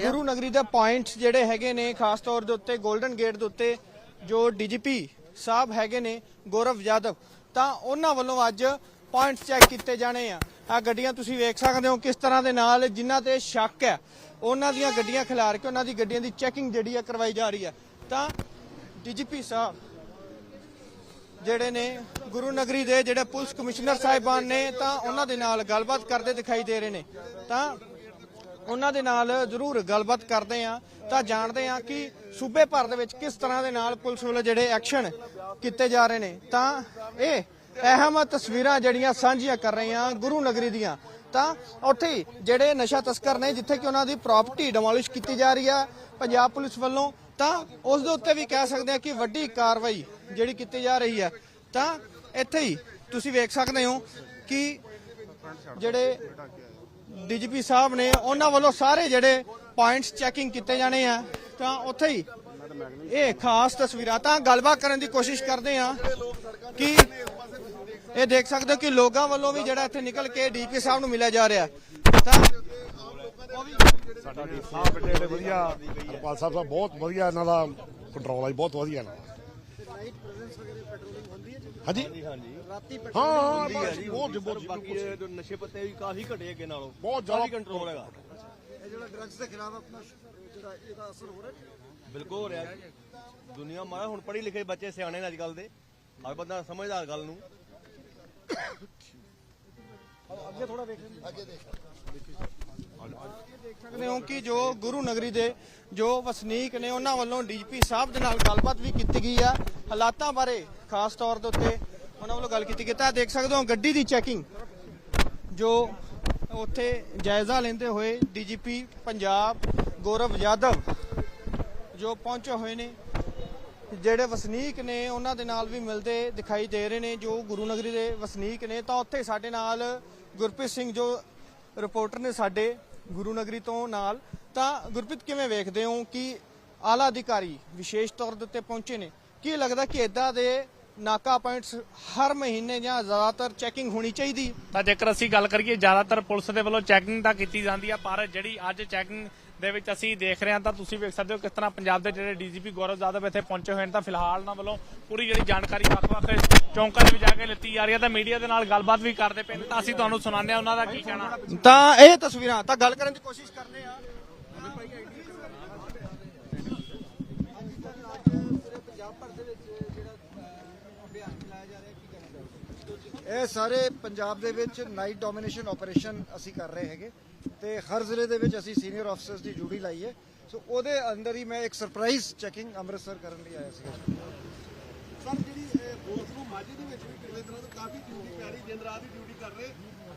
ਗੁਰੂ ਨਗਰੀ ਦੇ ਪੁਆਇੰਟਸ ਜਿਹੜੇ ਹੈਗੇ ਨੇ, ਖਾਸ ਤੌਰ ਦੇ ਉੱਤੇ 골ਡਨ ਗੇਟ ਦੇ ਉੱਤੇ ਜੋ ਡੀਜੀਪੀ ਸਾਹਿਬ ਹੈਗੇ ਨੇ, ਗੌਰਵ ਯਾਦਵ, ਤਾਂ ਉਹਨਾਂ ਵੱਲੋਂ ਅੱਜ ਪੁਆਇੰਟਸ ਚੈੱਕ ਕੀਤੇ ਜਾਣੇ ਆ। ਆ ਗੱਡੀਆਂ ਤੁਸੀਂ ਵੇਖ ਸਕਦੇ ਹੋ ਕਿਸ ਤਰ੍ਹਾਂ ਦੇ ਨਾਲ, ਜਿਨ੍ਹਾਂ ਤੇ ਸ਼ੱਕ ਹੈ। ਉਹਨਾਂ ਦੀਆਂ ਗੱਡੀਆਂ ਖਿਲਾਰ ਕੇ ਉਹਨਾਂ ਦੀ ਗੱਡੀਆਂ ਦੀ ਚੈਕਿੰਗ ਜਿਹੜੀ ਆ ਕਰਵਾਈ ਜਾ ਰਹੀ ਹੈ। ਤਾਂ ਡੀਜੀਪੀ ਸਾਹਿਬ ਜਿਹੜੇ ਨੇ, ਗੁਰੂ ਨਗਰੀ ਦੇ ਜਿਹੜੇ ਪੁਲਿਸ ਕਮਿਸ਼ਨਰ ਸਾਹਿਬਾਨ ਨੇ, ਤਾਂ ਉਹਨਾਂ ਦੇ ਨਾਲ ਗੱਲਬਾਤ ਕਰਦੇ ਦਿਖਾਈ ਦੇ ਰਹੇ ਨੇ। ਤਾਂ ਉਹਨਾਂ ਦੇ ਨਾਲ ਜ਼ਰੂਰ ਗੱਲਬਾਤ ਕਰਦੇ ਆ ਤਾਂ ਜਾਣਦੇ ਆ ਕਿ ਸੂਬੇ ਭਰ ਦੇ ਵਿੱਚ ਕਿਸ ਤਰ੍ਹਾਂ ਦੇ ਨਾਲ ਪੁਲਿਸ ਵੱਲੋਂ ਜਿਹੜੇ ਐਕਸ਼ਨ ਕੀਤੇ ਜਾ ਰਹੇ ਨੇ। ਤਾਂ ਇਹ ਅਹਿਮ ਤਸਵੀਰਾਂ ਜਿਹੜੀਆਂ ਸਾਂਝੀਆਂ ਕਰ ਰਹੇ ਆ ਗੁਰੂ ਨਗਰੀ ਦੀਆਂ। ਤਾਂ ਉੱਥੇ ਜਿਹੜੇ ਨਸ਼ਾ ਤਸਕਰ ਨੇ, ਜਿੱਥੇ ਕਿ ਉਹਨਾਂ ਦੀ ਪ੍ਰਾਪਰਟੀ ਡਿਮੋਲਿਸ਼ ਕੀਤੀ ਜਾ ਰਹੀ ਆ ਪੰਜਾਬ ਪੁਲਿਸ ਵੱਲੋਂ, ਤਾਂ ਉਸ ਦੇ ਉੱਤੇ ਵੀ ਕਹਿ ਸਕਦੇ ਆ ਕਿ ਵੱਡੀ ਕਾਰਵਾਈ ਜਿਹੜੀ ਕੀਤੀ ਜਾ ਰਹੀ ਹੈ। ਤਾਂ ਇੱਥੇ ਹੀ ਤੁਸੀਂ ਵੇਖ ਸਕਦੇ ਹੋ ਕਿ ਜਿਹੜੇ ਡੀਜੀਪੀ ਸਾਹਿਬ ਨੇ ਉਹਨਾਂ ਵੱਲੋਂ ਸਾਰੇ ਜਿਹੜੇ ਪੁਆਇੰਟਸ ਚੈਕਿੰਗ ਕੀਤੇ ਜਾਣੇ ਆ ਤਾਂ ਉੱਥੇ ਹੀ ਇਹ ਖਾਸ ਤਸਵੀਰਾਂ ਤਾਂ ਗੱਲਬਾਤ ਕਰਨ ਦੀ ਕੋਸ਼ਿਸ਼ ਕਰਦੇ ਆ ਕਿ ਇਹ ਦੇਖ ਸਕਦੇ ਹੋ ਕਿ ਲੋਕਾਂ ਵੱਲੋਂ ਵੀ ਜਿਹੜਾ ਇੱਥੇ ਨਿਕਲ ਕੇ ਡੀਪੀ ਸਾਹਿਬ ਨੂੰ ਮਿਲਿਆ ਜਾ ਰਿਹਾ। ਤਾਂ ਸਾਡਾ ਡੀਸੀ ਸਾਹਿਬ ਬੜੇ ਬੜੇ ਵਧੀਆ। ਹਰਪਾਲ ਸਾਹਿਬ ਸਾਹਿਬ ਬਹੁਤ ਵਧੀਆ ਇਹਨਾਂ ਦਾ ਕੰਟਰੋਲ ਹੈ ਬਹੁਤ ਵਧੀਆ ਇਹਨਾਂ ਦਾ। ਹਾਂਜੀ ਹਾਂਜੀ। ਰਾਤੀ ਹਾਂ ਪੈਟਰੋਲਿੰਗ ਹਾਂ ਹੁੰਦੀ ਹੈ ਬਸ ਜੀ ਬਹੁਤ ਬਹੁਤ ਬਹੁਤ ਬਾਕੀ ਇਹ ਜੋ ਨਸ਼ੇ ਪੱਤੇ ਵੀ ਕਾਫੀ ਘਟੇ ਅੱਗੇ ਨਾਲੋਂ ਬਹੁਤ ਜ਼ਿਆਦਾ ਕਾਫੀ ਕੰਟਰੋਲ ਹੈਗਾ ਇਹ ਜਿਹੜਾ ਡਰੱਗਸ ਦੇ ਖਿਲਾਫ ਆਪਣਾ ਸ਼- ਜਿਹੜਾ ਇਹਦਾ ਅਸਰ ਹੋ ਰਿਹਾ? ਜੀ। ਬਿਲਕੁਲ ਹੋ ਰਿਹਾ ਜੀ। ਦੁਨੀਆ ਮਾਰਾ ਹੁਣ ਪੜ੍ਹੀ ਲਿਖੇ ਬੱਚੇ ਸਿਆਣੇ ਨੇ ਅੱਜ ਕੱਲ ਦੇ। ਹਰ ਬੰਦਾ ਸਮਝਦਾਰ ਗੱਲ ਨੂੰ। ਅੱਗੇ ਥੋੜਾ ਲੈਂਦੇ ਅੱਗੇ ਦੇਖ। ਸਕਦੇ ਹੋ ਕਿ ਜੋ ਗੁਰੂ ਨਗਰੀ ਦੇ ਜੋ ਵਸਨੀਕ ਨੇ ਉਹਨਾਂ ਵੱਲੋਂ ਡੀਜੀਪੀ ਸਾਹਿਬ ਦੇ ਨਾਲ ਗੱਲਬਾਤ ਵੀ ਕੀਤੀ ਗਈ ਆ। ਹਾਲਾਤਾਂ ਬਾਰੇ ਖਾਸ ਤੌਰ ਦੇ ਉੱਤੇ ਉਹਨਾਂ ਵੱਲੋਂ ਗੱਲ ਕੀਤੀ ਗਈ। ਤਾਂ ਦੇਖ ਸਕਦੇ ਹੋ ਗੱਡੀ ਦੀ ਚੈਕਿੰਗ ਜੋ ਉੱਥੇ ਜਾਇਜ਼ਾ ਲੈਂਦੇ ਹੋਏ ਡੀਜੀਪੀ ਪੰਜਾਬ ਗੌਰਵ ਯਾਦਵ ਜੋ ਪਹੁੰਚੇ ਹੋਏ ਨੇ, ਜਿਹੜੇ ਵਸਨੀਕ ਨੇ, ਉਹਨਾਂ ਦੇ ਨਾਲ ਵੀ ਮਿਲਦੇ ਦਿਖਾਈ ਦੇ ਰਹੇ ਨੇ, ਜੋ ਗੁਰੂ ਨਗਰੀ ਦੇ ਵਸਨੀਕ ਨੇ, ਤਾਂ ਉੱਥੇ ਸਾਡੇ ਨਾਲ ਗੁਰਪ੍ਰੀਤ ਸਿੰਘ ਜੋ ਰਿਪੋਰਟਰ ਨੇ ਸਾਡੇ ਗੁਰੂ ਨਗਰੀ ਤੋਂ ਨਾਲ। ਤਾਂ ਗੁਰਪ੍ਰੀਤ, ਕਿਵੇਂ ਵੇਖਦੇ ਹੋ ਕਿ ਆਲਾ ਅਧਿਕਾਰੀ ਵਿਸ਼ੇਸ਼ ਤੌਰ ਦੇ ਉੱਤੇ ਪਹੁੰਚੇ ਨੇ? ਕੀ ਲੱਗਦਾ ਕਿ ਇਦਾਂ ਦੇ ਨਾਕਾ ਪੁਆਇੰਟਸ ਹਰ ਮਹੀਨੇ ਜਾਂ ਜ਼ਿਆਦਾਤਰ ਚੈਕਿੰਗ ਹੋਣੀ ਚਾਹੀਦੀ। ਤਾਂ ਜੇਕਰ ਅਸੀਂ ਗੱਲ ਕਰੀਏ ਜ਼ਿਆਦਾਤਰ ਪੁਲਿਸ ਦੇ ਵੱਲੋਂ ਚੈਕਿੰਗ ਤਾਂ ਕੀਤੀ ਜਾਂਦੀ ਆ ਪਰ ਜਿਹੜੀ ਅੱਜ ਚੈਕਿੰਗ ਦੇ ਵਿੱਚ ਅਸੀਂ ਦੇਖ ਰਹੇ ਹਾਂ ਤਾਂ ਤੁਸੀਂ ਵੇਖ ਸਕਦੇ ਹੋ ਕਿਸ ਤਰ੍ਹਾਂ ਪੰਜਾਬ ਦੇ ਜਿਹੜੇ ਡੀਜੀਪੀ ਗੌਰਵ ਯਾਦਵ ਇੱਥੇ ਪਹੁੰਚੇ ਹੋਏ ਨੇ ਤਾਂ ਫਿਲਹਾਲ ਉਹਨਾਂ ਵੱਲੋਂ ਪੂਰੀ ਜਿਹੜੀ ਜਾਣਕਾਰੀ ਵੱਖ-ਵੱਖ ਚੌਂਕਾਂ ਦੇ ਵਿੱਚ ਜਾ ਕੇ ਲਿੱਤੀ ਜਾ ਰਹੀ ਹੈ ਤਾਂ ਮੀਡੀਆ ਦੇ ਨਾਲ ਗੱਲਬਾਤ ਵੀ ਕਰਦੇ ਪਏ ਨੇ ਤਾਂ ਅਸੀਂ ਤੁਹਾਨੂੰ ਸੁਣਾਉਂਦੇ ਹਾਂ ਉਹਨਾਂ ਦਾ ਕੀ ਕਹਿਣਾ। ਤਾਂ ਇਹ ਤਸਵੀਰਾਂ ਤਾਂ ਗੱਲ ਕਰਨ ਦੀ ਕੋਸ਼ਿਸ਼ ਕਰਦੇ ਆ ਇਹ ਸਾਰੇ ਪੰਜਾਬ ਦੇ ਵਿੱਚ ਨਾਈਟ ਡੋਮੀਨੇਸ਼ਨ ਆਪਰੇਸ਼ਨ ਅਸੀਂ ਕਰ ਰਹੇ ਹੈਗੇ ਤੇ ਹਰ ਜ਼ਿਲ੍ਹੇ ਦੇ ਵਿੱਚ ਅਸੀਂ ਸੀਨੀਅਰ ਆਫੀਸਰਸ ਦੀ ਡਿਊਟੀ ਲਾਈ ਹੈ। ਸੋ ਉਹਦੇ ਅੰਦਰ ਹੀ ਮੈਂ ਇੱਕ ਸਰਪ੍ਰਾਈਜ਼ ਚੈਕਿੰਗ ਅੰਮ੍ਰਿਤਸਰ ਕਰਨ ਲਈ ਆਇਆ ਸੀਗਾ। ਸਰ ਜਿਹੜੀ ਫੋਰਸ ਨੂੰ ਮਾਝੇ ਦੇ ਵਿੱਚ ਵੀ ਕਿਸੇ ਤਰ੍ਹਾਂ ਦੀ ਕਾਫੀ ਡਿਊਟੀ ਪੈ ਰਹੀ ਦਿਨ ਰਾਤ ਦੀ ਡਿਊਟੀ ਕਰ ਰਹੇ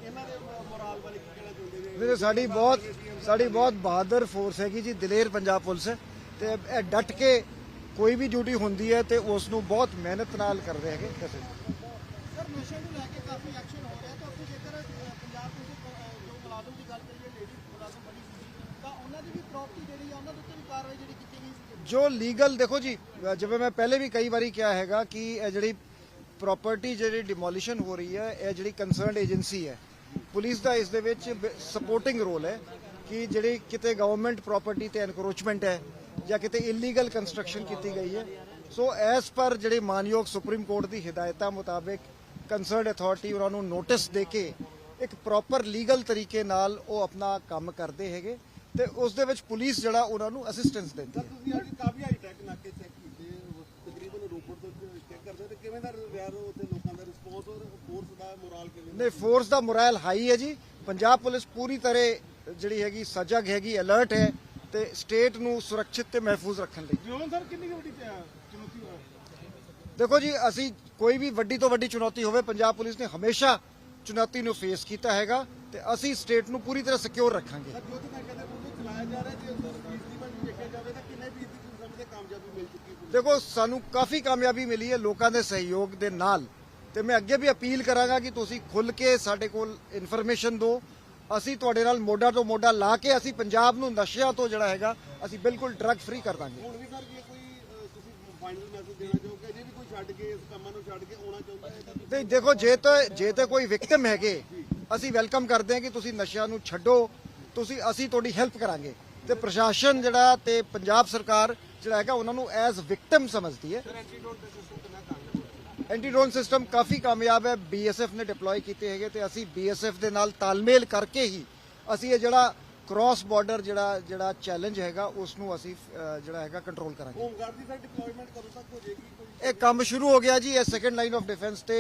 ਇਹਨਾਂ ਦੇ ਮੋਰਾਲ ਬਾਰੇ ਕੀ ਕਹਿਣਾ ਚਾਹੁੰਦੇ ਨੇ? ਦੇਖੋ ਸਾਡੀ ਬਹੁਤ ਸਾਡੀ ਬਹੁਤ ਬਹਾਦਰ ਫੋਰਸ ਹੈਗੀ ਜੀ ਦਲੇਰ ਪੰਜਾਬ ਪੁਲਿਸ। ਤੇ ਇਹ ਡਟ ਕੇ ਕੋਈ ਵੀ ਡਿਊਟੀ ਹੁੰਦੀ ਹੈ ਤੇ ਉਸ ਨੂੰ ਬਹੁਤ ਮਿਹਨਤ ਨਾਲ ਕਰਦੇ ਹੈਗੇ ਕਿਸੇ ਸਰ ਨਸ਼ੇ ਨੂੰ ਲੈ ਕੇ ਕਾਫੀ ਐਕਸ਼ਨ ਹੋ ਰਿਹਾ ਤਾਂ ਉੱਥੇ ਜੇਕਰ ਪੰਜਾਬ ਪੁਲਿਸ ਜੋ ਮੁਲਾਜ਼ਮ ਦੀ ਗੱਲ ਕਰੀਏ ਲੇਡੀ ਮੁਲਾਜ਼ਮ ਬਣੀ ਸੀ ਤਾਂ ਉਹਨਾਂ ਦੀ ਵੀ ਪ੍ਰਾਪਰਟੀ ਜਿਹੜੀ ਆ ਉਹਨਾਂ ਦੇ ਉੱਤੇ ਵੀ ਕਾਰਵਾਈ ਜਿਹੜੀ ਕੀਤੀ ਗਈ ਸੀ ਜੋ ਲੀਗਲ, ਦੇਖੋ ਜੀ, ਜਿਵੇਂ ਮੈਂ ਪਹਿਲੇ ਵੀ ਕਈ ਵਾਰੀ ਕਿਹਾ ਹੈਗਾ ਕਿ ਇਹ ਜਿਹੜੀ ਪ੍ਰਾਪਰਟੀ ਜਿਹੜੀ ਡਿਮੋਲੀਸ਼ਨ ਹੋ ਰਹੀ ਹੈ, ਇਹ ਜਿਹੜੀ ਕੰਸਰਨਡ ਏਜੰਸੀ ਹੈ। ਪੁਲਿਸ ਦਾ ਇਸ ਦੇ ਵਿੱਚ ਸਪੋਰਟਿੰਗ ਰੋਲ ਹੈ ਕਿ ਜਿਹੜੀ ਕਿਤੇ ਗਵਰਨਮੈਂਟ ਪ੍ਰਾਪਰਟੀ ਤੇ ਐਨਕਰੋਚਮੈਂਟ ਹੈ ਜਾਂ ਕਿਤੇ ਇਲੀਗਲ ਕੰਸਟਰਕਸ਼ਨ ਕੀਤੀ ਗਈ ਹੈ। ਸੋ ਐਸ ਪਰ ਜਿਹੜੇ ਮਾਨਯੋਗ ਸੁਪਰੀਮ ਕੋਰਟ ਦੀ ਹਦਾਇਤਾਂ ਮੁਤਾਬਕ ਕੰਸਰਨਡ ਅਥਾਰਟੀ ਉਹਨਾਂ ਨੂੰ ਨੋਟਿਸ ਦੇ ਕੇ ਇੱਕ ਪ੍ਰੋਪਰ ਲੀਗਲ ਤਰੀਕੇ ਨਾਲ ਉਹ ਆਪਣਾ ਕੰਮ ਕਰਦੇ ਹੈਗੇ। ਤੇ ਉਸ ਦੇ ਵਿੱਚ ਪੁਲਿਸ ਜਿਹੜਾ ਉਹਨਾਂ ਨੂੰ ਅਸਿਸਟੈਂਸ ਦਿੰਦੀ ਹੈ। ਤੁਸੀਂ ਅੱਜ ਕਾਫੀ ਹਾਈ ਟੈਕ ਨਾਕੇ ਚੈੱਕ ਕੀਤੇ ਤਕਰੀਬਨ ਰੋਪੜ ਤੋਂ ਚੈੱਕ ਕਰਦੇ ਤੇ ਕਿਵੇਂ ਦਾ ਰਿਹਾ ਉੱਥੇ ਲੋਕਾਂ ਦਾ ਰਿਸਪੌਂਸ ਔਰ ਫੋਰਸ ਦਾ ਮੋਰਾਲ ਕਿਵੇਂ ਨੇ ਫੋਰਸ ਦਾ ਮੋਰਲ ਹਾਈ ਹੈ ਜੀ। ਪੰਜਾਬ ਪੁਲਿਸ ਪੂਰੀ ਤਰ੍ਹਾਂ ਜਿਹੜੀ ਹੈਗੀ ਸਜਗ ਹੈਗੀ ਅਲਰਟ ਹੈ ਤੇ ਸਟੇਟ ਨੂੰ ਸੁਰੱਖਿਅਤ ਤੇ ਮਹਿਫੂਜ਼ ਰੱਖਣ ਲਈ। ਜੋਨ ਸਰ ਕਿੰਨੀ ਵੱਡੀ ਚੁਣੌਤੀ ਦੇਖੋ ਜੀ ਅਸੀਂ ਕੋਈ ਵੀ ਵੱਡੀ ਤੋਂ ਵੱਡੀ ਚੁਣੌਤੀ ਹੋਵੇ ਪੰਜਾਬ ਪੁਲਿਸ ਨੇ ਹਮੇਸ਼ਾ ਚੁਣੌਤੀ ਨੂੰ ਫੇਸ ਕੀਤਾ ਹੈਗਾ ਤੇ ਅਸੀਂ ਸਟੇਟ ਨੂੰ ਪੂਰੀ ਤਰ੍ਹਾਂ ਸਿਕਿਉਰ ਰੱਖਾਂਗੇ। ਦੇਖੋ ਸਾਨੂੰ ਕਾਫੀ ਕਾਮਯਾਬੀ ਮਿਲੀ ਹੈ ਲੋਕਾਂ ਦੇ ਸਹਿਯੋਗ ਦੇ ਨਾਲ ਤੇ ਮੈਂ ਅੱਗੇ ਵੀ ਅਪੀਲ ਕਰਾਂਗਾ ਕਿ ਤੁਸੀਂ ਖੁੱਲ ਕੇ ਸਾਡੇ ਕੋਲ ਇਨਫੋਰਮੇਸ਼ਨ ਦਿਓ। ਅਸੀਂ ਤੁਹਾਡੇ ਨਾਲ ਮੋਢਾ ਤੋਂ ਮੋਢਾ ਲਾ ਕੇ ਅਸੀਂ ਪੰਜਾਬ ਨੂੰ ਨਸ਼ਿਆਂ ਤੋਂ ਜਿਹੜਾ ਹੈਗਾ ਅਸੀਂ ਬਿਲਕੁਲ ਡਰੱਗ ਫ੍ਰੀ ਕਰ ਦਾਂਗੇ। ਹੁਣ ਵੀ ਸਰ ਜੇ ਕੋਈ ਤੁਸੀਂ ਫਾਈਨਲ ਮੈਸੇਜ ਦੇਣਾ ਚਾਹੋਗੇ ਜੇ ਵੀ ਕੋਈ ਛੱਡ ਕੇ ਇਸ ਕੰਮਾਂ ਨੂੰ ਛੱਡ ਕੇ ਆਉਣਾ ਚਾਹੁੰਦਾ ਹੈ ਤਾਂ ਤੇ ਦੇਖੋ ਜੇ ਤਾਂ ਜੇ ਤਾਂ ਕੋਈ ਵਿਕਟਮ ਹੈਗੇ ਅਸੀਂ ਵੈਲਕਮ ਕਰਦੇ ਹਾਂ ਕਿ ਤੁਸੀਂ ਨਸ਼ਿਆਂ ਨੂੰ ਛੱਡੋ। ਤੁਸੀਂ ਅਸੀਂ ਤੁਹਾਡੀ ਹੈਲਪ ਕਰਾਂਗੇ। ਤੇ ਪ੍ਰਸ਼ਾਸਨ ਜਿਹੜਾ ਤੇ ਪੰਜਾਬ ਸਰਕਾਰ ਜਿਹੜਾ ਹੈਗਾ ਉਹਨਾਂ ਨੂੰ ਐਜ਼ ਵਿਕਟਮ ਸਮਝਦੀ ਹੈ। ਐਂਟੀ ਡਰੋਨ ਸਿਸਟਮ ਕਾਫੀ ਕਾਮਯਾਬ ਹੈ। ਬੀਐਸਐਫ ਨੇ ਡਿਪਲੋਏ ਕੀਤੇ ਹੈਗੇ ਤੇ ਅਸੀਂ ਬੀਐਸਐਫ ਦੇ ਨਾਲ ਤਾਲਮੇਲ ਕਰਕੇ ਹੀ ਅਸੀਂ ਇਹ ਜਿਹੜਾ ਕ੍ਰਾਸ ਬਾਰਡਰ ਜਿਹੜਾ ਜਿਹੜਾ ਚੈਲੰਜ ਹੈਗਾ ਉਸ ਨੂੰ ਅਸੀਂ ਜਿਹੜਾ ਹੈਗਾ ਕੰਟਰੋਲ ਕਰਾਂਗੇ। ਹੋਮਗਾਰਡ ਦੀ ਸਰ ਡਿਪਲੋਇਮੈਂਟ ਕਦੋਂ ਤੱਕ ਹੋ ਜਾਏਗੀ? ਇਹ ਕੰਮ ਸ਼ੁਰੂ ਹੋ ਗਿਆ ਜੀ ਇਹ ਸੈਕੰਡ ਲਾਈਨ ਆਫ ਡਿਫੈਂਸ ਤੇ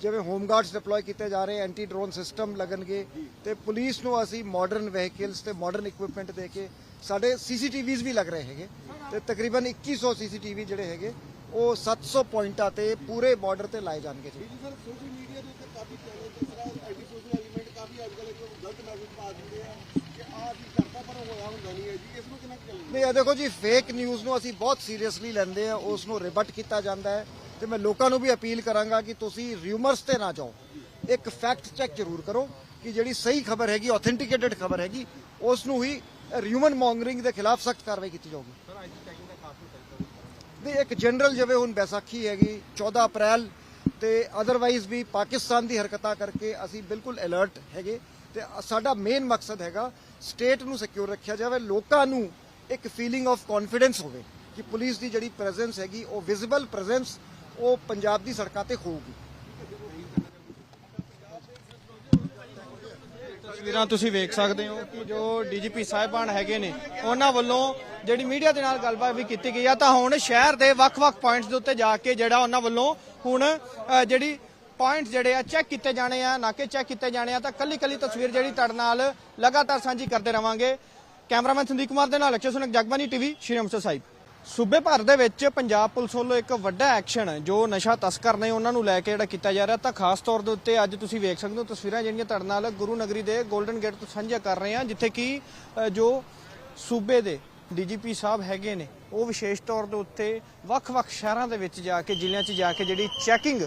ਜਿਵੇਂ ਹੋਮ ਗਾਰਡਸ ਡਿਪਲੋਏ ਕੀਤੇ ਜਾ ਰਹੇ ਐਂਟੀ ਡਰੋਨ ਸਿਸਟਮ ਲੱਗਣਗੇ ਤੇ ਪੁਲਿਸ ਨੂੰ ਅਸੀਂ ਮਾਡਰਨ ਵਹੀਕਲਸ ਤੇ ਮਾਡਰਨ ਇਕਵਿਪਮੈਂਟ ਦੇ ਕੇ ਸਾਡੇ ਸੀਸੀਟੀਵੀਜ਼ ਵੀ ਲੱਗ ਰਹੇ ਹੈਗੇ ਤੇ ਤਕਰੀਬਨ 2100 ਸੀਸੀਟੀਵੀ ਜਿਹੜੇ ਹੈਗੇ ਉਹ 700 ਪੁਆਇੰਟਾਂ ਤੇ ਪੂਰੇ ਬਾਰਡਰ ਤੇ ਲਾਏ ਜਾਣਗੇ ਜੀ। ਸਰ ਸੋਸ਼ਲ ਮੀਡੀਆ ਦੇ ਉੱਤੇ ਕਾਫੀ ਚੈਨਲ ਜਿਸ ਤਰ੍ਹਾਂ ਐਂਟੀ ਸੋਸ਼ਲ ਐਲੀਮੈਂਟ ਕਾਫੀ ਅੱਜ ਕੱਲ੍ਹ ਇੱਕ ਗਲਤ ਮੈਸੇਜ ਪਾ ਦਿੰਦੇ ਆ ਕਿ ਆਹ ਕੀ ਕਰਤਾ ਪਰ ਹੋਇਆ ਹੁੰਦਾ ਨਹੀਂ ਹੈ ਜੀ। ਇਸ ਨੂੰ ਕਿੰਨਾ ਕੁ ਚੱਲਣਾ ਨਹੀਂ ਇਹ ਦੇਖੋ ਜੀ ਫੇਕ ਨਿਊਜ਼ ਨੂੰ ਅਸੀਂ ਬਹੁਤ ਸੀਰੀਅਸਲੀ ਲੈਂਦੇ ਆ ਉਸ ਨੂੰ ਰਿਬਟ ਕੀਤਾ ਜਾਂਦਾ ਹੈ। ਤੇ ਮੈਂ ਲੋਕਾਂ ਨੂੰ ਵੀ ਅਪੀਲ ਕਰਾਂਗਾ ਕਿ ਤੁਸੀਂ ਰਿਊਮਰਸ ਤੇ ਨਾ ਜਾਓ। ਇੱਕ ਫੈਕਟ ਚੈੱਕ ਜ਼ਰੂਰ ਕਰੋ ਕਿ ਜਿਹੜੀ ਸਹੀ ਖਬਰ ਹੈਗੀ ਆਥੈਂਟਿਕੇਟਡ ਖਬਰ ਹੈਗੀ ਉਸ ਨੂੰ ਹੀ ਰਿਊਮਨ ਮੌਂਗਰਿੰਗ ਦੇ ਖਿਲਾਫ ਸਖਤ ਕਾਰਵਾਈ ਕੀਤੀ ਜਾਊਗੀ। ਦੇ ਇੱਕ ਜਨਰਲ ਜਿਵੇਂ ਹੁਣ ਬੈਸਾਖੀ ਹੈਗੀ 14 ਅਪ੍ਰੈਲ ਤੇ ਅਦਰਵਾਈਜ਼ ਵੀ ਪਾਕਿਸਤਾਨ ਦੀ ਹਰਕਤਾਂ ਕਰਕੇ ਅਸੀਂ ਬਿਲਕੁਲ ਅਲਰਟ ਹੈਗੇ। ਤੇ ਸਾਡਾ ਮੇਨ ਮਕਸਦ ਹੈਗਾ ਸਟੇਟ ਨੂੰ ਸਿਕਿਉਰ ਰੱਖਿਆ ਜਾਵੇ ਲੋਕਾਂ ਨੂੰ ਇੱਕ ਫੀਲਿੰਗ ਆਫ ਕੌਨਫੀਡੈਂਸ ਹੋਵੇ ਕਿ ਪੁਲਿਸ ਦੀ ਜਿਹੜੀ ਪ੍ਰੈਜ਼ੈਂਸ ਹੈਗੀ ਉਹ ਵਿਜ਼ੀਬਲ ਪ੍ਰੈਜ਼ੈਂਸ ਉਹ ਪੰਜਾਬ ਦੀ ਸੜਕਾਂ ਤੇ ਹੋਊਗੀ। ਤਸਵੀਰਾਂ ਤੁਸੀਂ ਵੇਖ ਸਕਦੇ ਹੋ ਕਿ ਜੋ ਡੀਜੀਪੀ ਸਾਹਿਬਾਨ ਹੈਗੇ ਨੇ, ਉਹਨਾਂ ਵੱਲੋਂ ਜਿਹੜੀ ਮੀਡੀਆ ਦੇ ਨਾਲ ਗੱਲਬਾਤ ਵੀ ਕੀਤੀ ਗਈ ਆ, ਤਾਂ ਹੁਣ ਸ਼ਹਿਰ ਦੇ ਵੱਖ-ਵੱਖ ਪੁਆਇੰਟਸ ਦੇ ਉੱਤੇ ਜਾ ਕੇ ਜਿਹੜਾ ਉਹਨਾਂ ਵੱਲੋਂ ਹੁਣ ਜਿਹੜੀ ਪੁਆਇੰਟ ਜਿਹੜੇ ਆ ਚੈੱਕ ਕੀਤੇ ਜਾਣੇ ਆ, ਨਾਕੇ ਚੈੱਕ ਕੀਤੇ ਜਾਣੇ ਆ, ਤਾਂ ਕੱਲੀ-ਕੱਲੀ ਤਸਵੀਰ ਜਿਹੜੀ ਤੁਹਾਡੇ ਨਾਲ ਲਗਾਤਾਰ ਸਾਂਝੀ ਕਰਦੇ ਰਵਾਂਗੇ। ਕੈਮਰਾਮੈਨ ਸੰਦੀਪ ਕੁਮਾਰ ਦੇ ਨਾਲ ਅਕਸ਼ੇ ਸੁਨਕ ਜਗਬਾਨੀ ਟੀਵੀ, ਸ਼੍ਰੀ ਅੰਮ੍ਰਿਤਸਰ ਸਾਹਿਬ। ਸੂਬੇ ਭਰ ਦੇ ਵਿੱਚ ਪੰਜਾਬ ਪੁਲਿਸ ਵੱਲੋਂ ਇੱਕ ਵੱਡਾ ਐਕਸ਼ਨ, ਜੋ ਨਸ਼ਾ ਤਸਕਰ ਨੇ ਉਹਨਾਂ ਨੂੰ ਲੈ ਕੇ ਜਿਹੜਾ ਕੀਤਾ ਜਾ ਰਿਹਾ, ਤਾਂ ਖਾਸ ਤੌਰ ਦੇ ਉੱਤੇ ਅੱਜ ਤੁਸੀਂ ਵੇਖ ਸਕਦੇ ਹੋ ਤਸਵੀਰਾਂ ਜਿਹੜੀਆਂ ਤੁਹਾਡੇ ਨਾਲ ਗੁਰੂ ਨਗਰੀ ਦੇ 골ਡਨ ਗੇਟ ਤੋਂ ਸਾਂਝਾ ਕਰ ਰਹੇ ਹਾਂ, ਜਿੱਥੇ ਕਿ ਜੋ ਸੂਬੇ ਦੇ ਡੀਜੀਪੀ ਸਾਹਿਬ ਹੈਗੇ ਨੇ, ਉਹ ਵਿਸ਼ੇਸ਼ ਤੌਰ ਦੇ ਉੱਤੇ ਵੱਖ-ਵੱਖ ਸ਼ਹਿਰਾਂ ਦੇ ਵਿੱਚ ਜਾ ਕੇ, ਜ਼ਿਲ੍ਹਿਆਂ 'ਚ ਜਾ ਕੇ ਜਿਹੜੀ ਚੈਕਿੰਗ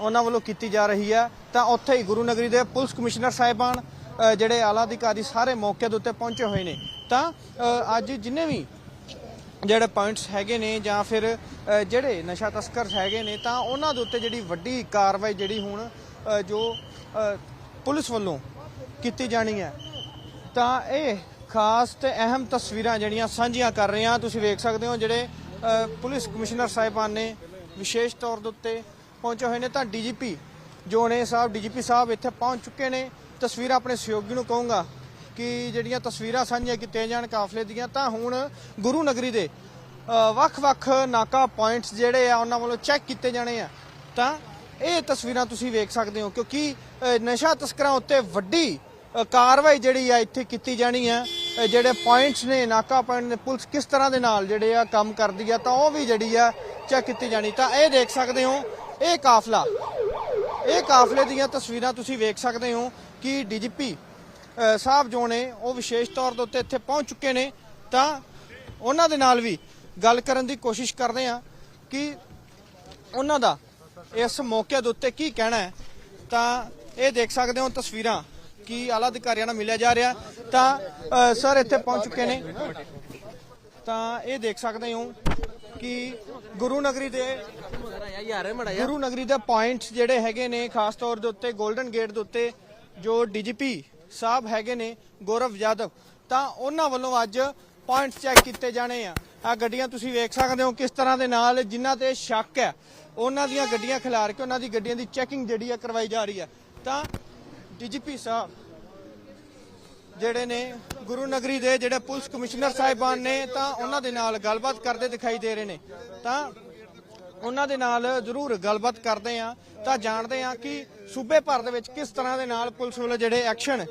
ਉਹਨਾਂ ਵੱਲੋਂ ਕੀਤੀ ਜਾ ਰਹੀ ਹੈ, ਤਾਂ ਉੱਥੇ ਹੀ ਗੁਰੂ ਨਗਰੀ ਦੇ ਪੁਲਿਸ ਕਮਿਸ਼ਨਰ ਸਾਹਿਬਾਨ ਜਿਹੜੇ ਆਲਾ ਅਧਿਕਾਰੀ ਸਾਰੇ ਮੌਕੇ ਦੇ ਉੱਤੇ ਪਹੁੰਚੇ ਹੋਏ ਨੇ। ਤਾਂ ਅੱਜ ਜਿੰਨੇ ਵੀ ਜਿਹੜੇ ਪੁਆਇੰਟਸ ਹੈਗੇ ਨੇ ਜਾਂ ਫਿਰ ਜਿਹੜੇ ਨਸ਼ਾ ਤਸਕਰ ਹੈਗੇ ਨੇ, ਤਾਂ ਉਹਨਾਂ ਦੇ ਉੱਤੇ ਜਿਹੜੀ ਵੱਡੀ ਕਾਰਵਾਈ ਜਿਹੜੀ ਹੁਣ ਜੋ ਪੁਲਿਸ ਵੱਲੋਂ ਕੀਤੀ ਜਾਣੀ ਹੈ, ਤਾਂ ਇਹ ਖਾਸ ਤੇ ਅਹਿਮ ਤਸਵੀਰਾਂ ਜਿਹੜੀਆਂ ਸਾਂਝੀਆਂ ਕਰ ਰਹੇ ਹਾਂ। ਤੁਸੀਂ ਵੇਖ ਸਕਦੇ ਹੋ ਜਿਹੜੇ ਪੁਲਿਸ ਕਮਿਸ਼ਨਰ ਸਾਹਿਬਾਨ ਨੇ ਵਿਸ਼ੇਸ਼ ਤੌਰ ਦੇ ਉੱਤੇ ਪਹੁੰਚੇ ਹੋਏ ਨੇ। ਤਾਂ ਡੀਜੀਪੀ ਜੋ ਨੇ, ਸਾਹਿਬ, ਡੀਜੀਪੀ ਸਾਹਿਬ ਇੱਥੇ ਪਹੁੰਚ ਚੁੱਕੇ ਨੇ। ਤਸਵੀਰਾਂ ਆਪਣੇ ਸਹਿਯੋਗੀ ਨੂੰ ਕਹੂੰਗਾ। ਕਿ ਜਿਹੜੀਆਂ ਤਸਵੀਰਾਂ ਸਾਂਝੀਆਂ ਕੀਤੀਆਂ ਜਾਣ ਕਾਫਲੇ ਦੀਆਂ, ਤਾਂ ਹੁਣ ਗੁਰੂ ਨਗਰੀ ਦੇ ਵੱਖ-ਵੱਖ ਨਾਕਾ ਪੁਆਇੰਟਸ ਜਿਹੜੇ ਆ, ਉਹਨਾਂ ਵੱਲੋਂ ਚੈੱਕ ਕੀਤੇ ਜਾਣੇ ਆ। ਤਾਂ ਇਹ ਤਸਵੀਰਾਂ ਤੁਸੀਂ ਵੇਖ ਸਕਦੇ ਹੋ, ਕਿਉਂਕਿ ਨਸ਼ਾ ਤਸਕਰਾਂ ਉੱਤੇ ਵੱਡੀ ਕਾਰਵਾਈ ਜਿਹੜੀ ਆ, ਇੱਥੇ ਕੀਤੀ ਜਾਣੀ ਹੈ ਜਿਹੜੇ ਪੁਆਇੰਟਸ ਨੇ, ਨਾਕਾ ਪੁਆਇੰਟ ਨੇ, ਪੁਲਿਸ ਕਿਸ ਤਰ੍ਹਾਂ ਦੇ ਨਾਲ ਜਿਹੜੇ ਆ, ਕੰਮ ਕਰਦੀ ਆ, ਤਾਂ ਉਹ ਵੀ ਜਿਹੜੀ ਆ ਚੈੱਕ ਕੀਤੀ ਜਾਣੀ। ਤਾਂ ਇਹ ਦੇਖ ਸਕਦੇ ਹੋ, ਇਹ ਕਾਫਲਾ, ਇਹ ਕਾਫਲੇ ਦੀਆਂ ਤਸਵੀਰਾਂ ਤੁਸੀਂ ਵੇਖ ਸਕਦੇ ਹੋ ਕਿ ਡੀਜੀਪੀ ਸਾਹਿਬ ਜੋ ਨੇ, ਉਹ ਵਿਸ਼ੇਸ਼ ਤੌਰ ਦੇ ਉੱਤੇ ਇੱਥੇ ਪਹੁੰਚ ਚੁੱਕੇ ਨੇ। ਤਾਂ ਉਹਨਾਂ ਦੇ ਨਾਲ ਵੀ ਗੱਲ ਕਰਨ ਦੀ ਕੋਸ਼ਿਸ਼ ਕਰਦੇ ਆ ਕਿ ਉਹਨਾਂ ਦਾ ਇਸ ਮੌਕੇ ਦੇ ਉੱਤੇ ਕੀ ਕਹਿਣਾ ਹੈ। ਤਾਂ ਇਹ ਦੇਖ ਸਕਦੇ ਹੋ ਤਸਵੀਰਾਂ ਕਿ ਆਲਾ ਅਧਿਕਾਰੀਆਂ ਨਾਲ ਮਿਲਿਆ ਜਾ ਰਿਹਾ। ਤਾਂ ਸਰ ਇੱਥੇ ਪਹੁੰਚ ਚੁੱਕੇ ਨੇ। ਤਾਂ ਇਹ ਦੇਖ ਸਕਦੇ ਹੋ ਕਿ ਗੁਰੂ ਨਗਰੀ ਦੇ ਗੁਰੂ ਨਗਰੀ ਦੇ ਪੁਆਇੰਟਸ ਜਿਹੜੇ ਹੈਗੇ ਨੇ, ਖਾਸ ਤੌਰ ਦੇ ਉੱਤੇ 골ਡਨ ਗੇਟ ਦੇ ਉੱਤੇ ਜੋ ਡੀਜੀਪੀ ਸਾਹਿਬ ਹੈਗੇ ਨੇ ਗੌਰਵ ਯਾਦਵ, ਤਾਂ ਉਹਨਾਂ ਵੱਲੋਂ ਅੱਜ ਪੁਆਇੰਟਸ ਚੈੱਕ ਕੀਤੇ ਜਾਣੇ ਆ। ਆ ਗੱਡੀਆਂ ਤੁਸੀਂ ਵੇਖ ਸਕਦੇ ਹੋ ਕਿਸ ਤਰ੍ਹਾਂ ਦੇ ਨਾਲ ਜਿਨ੍ਹਾਂ ਤੇ ਸ਼ੱਕ ਹੈ। ਉਹਨਾਂ ਦੀਆਂ ਗੱਡੀਆਂ ਖਿਲਾਰ ਕੇ ਉਹਨਾਂ ਦੀ ਗੱਡੀਆਂ ਦੀ ਚੈਕਿੰਗ ਜਿਹੜੀ ਆ ਕਰਵਾਈ ਜਾ ਰਹੀ ਹੈ ਤਾਂ ਡੀਜੀਪੀ ਸਾਹਿਬ ਜਿਹੜੇ ਨੇ ਗੁਰੂ ਨਗਰੀ ਦੇ ਜਿਹੜੇ ਪੁਲਿਸ ਕਮਿਸ਼ਨਰ ਸਾਹਿਬਾਨ ਨੇ ਤਾਂ ਉਹਨਾਂ ਦੇ ਨਾਲ ਗੱਲਬਾਤ ਕਰਦੇ ਦਿਖਾਈ ਦੇ ਰਹੇ ਨੇ। ਤਾਂ ਉਹਨਾਂ ਦੇ ਨਾਲ ਜ਼ਰੂਰ ਗੱਲਬਾਤ ਕਰਦੇ ਆ ਤਾਂ ਜਾਣਦੇ ਆ ਕਿ ਸੂਬੇ ਭਰ ਦੇ ਵਿੱਚ ਕਿਸ ਤਰ੍ਹਾਂ ਦੇ ਨਾਲ ਪੁਲਿਸ ਵੱਲੋਂ ਜਿਹੜੇ ਐਕਸ਼ਨ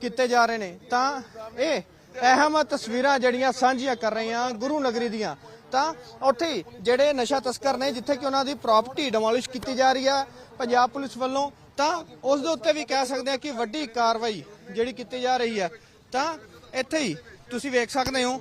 ਕੀਤੇ ਜਾ ਰਹੇ ਨੇ। ਤਾਂ ਇਹ ਅਹਿਮ ਤਸਵੀਰਾਂ ਜਿਹੜੀਆਂ ਸਾਂਝੀਆਂ ਕਰ ਰਹੇ ਆ ਗੁਰੂ ਨਗਰੀ ਦੀਆਂ। ਤਾਂ ਉੱਥੇ ਜਿਹੜੇ ਨਸ਼ਾ ਤਸਕਰ ਨੇ, ਜਿੱਥੇ ਕਿ ਉਹਨਾਂ ਦੀ ਪ੍ਰਾਪਰਟੀ ਡਿਮੋਲਿਸ਼ ਕੀਤੀ ਜਾ ਰਹੀ ਆ ਪੰਜਾਬ ਪੁਲਿਸ ਵੱਲੋਂ, ਤਾਂ ਉਸ ਦੇ ਉੱਤੇ ਵੀ ਕਹਿ ਸਕਦੇ ਆ ਕਿ ਵੱਡੀ ਕਾਰਵਾਈ ਜਿਹੜੀ ਕੀਤੀ ਜਾ ਰਹੀ ਹੈ। ਤਾਂ ਇੱਥੇ ਹੀ ਤੁਸੀਂ ਵੇਖ ਸਕਦੇ ਹੋ।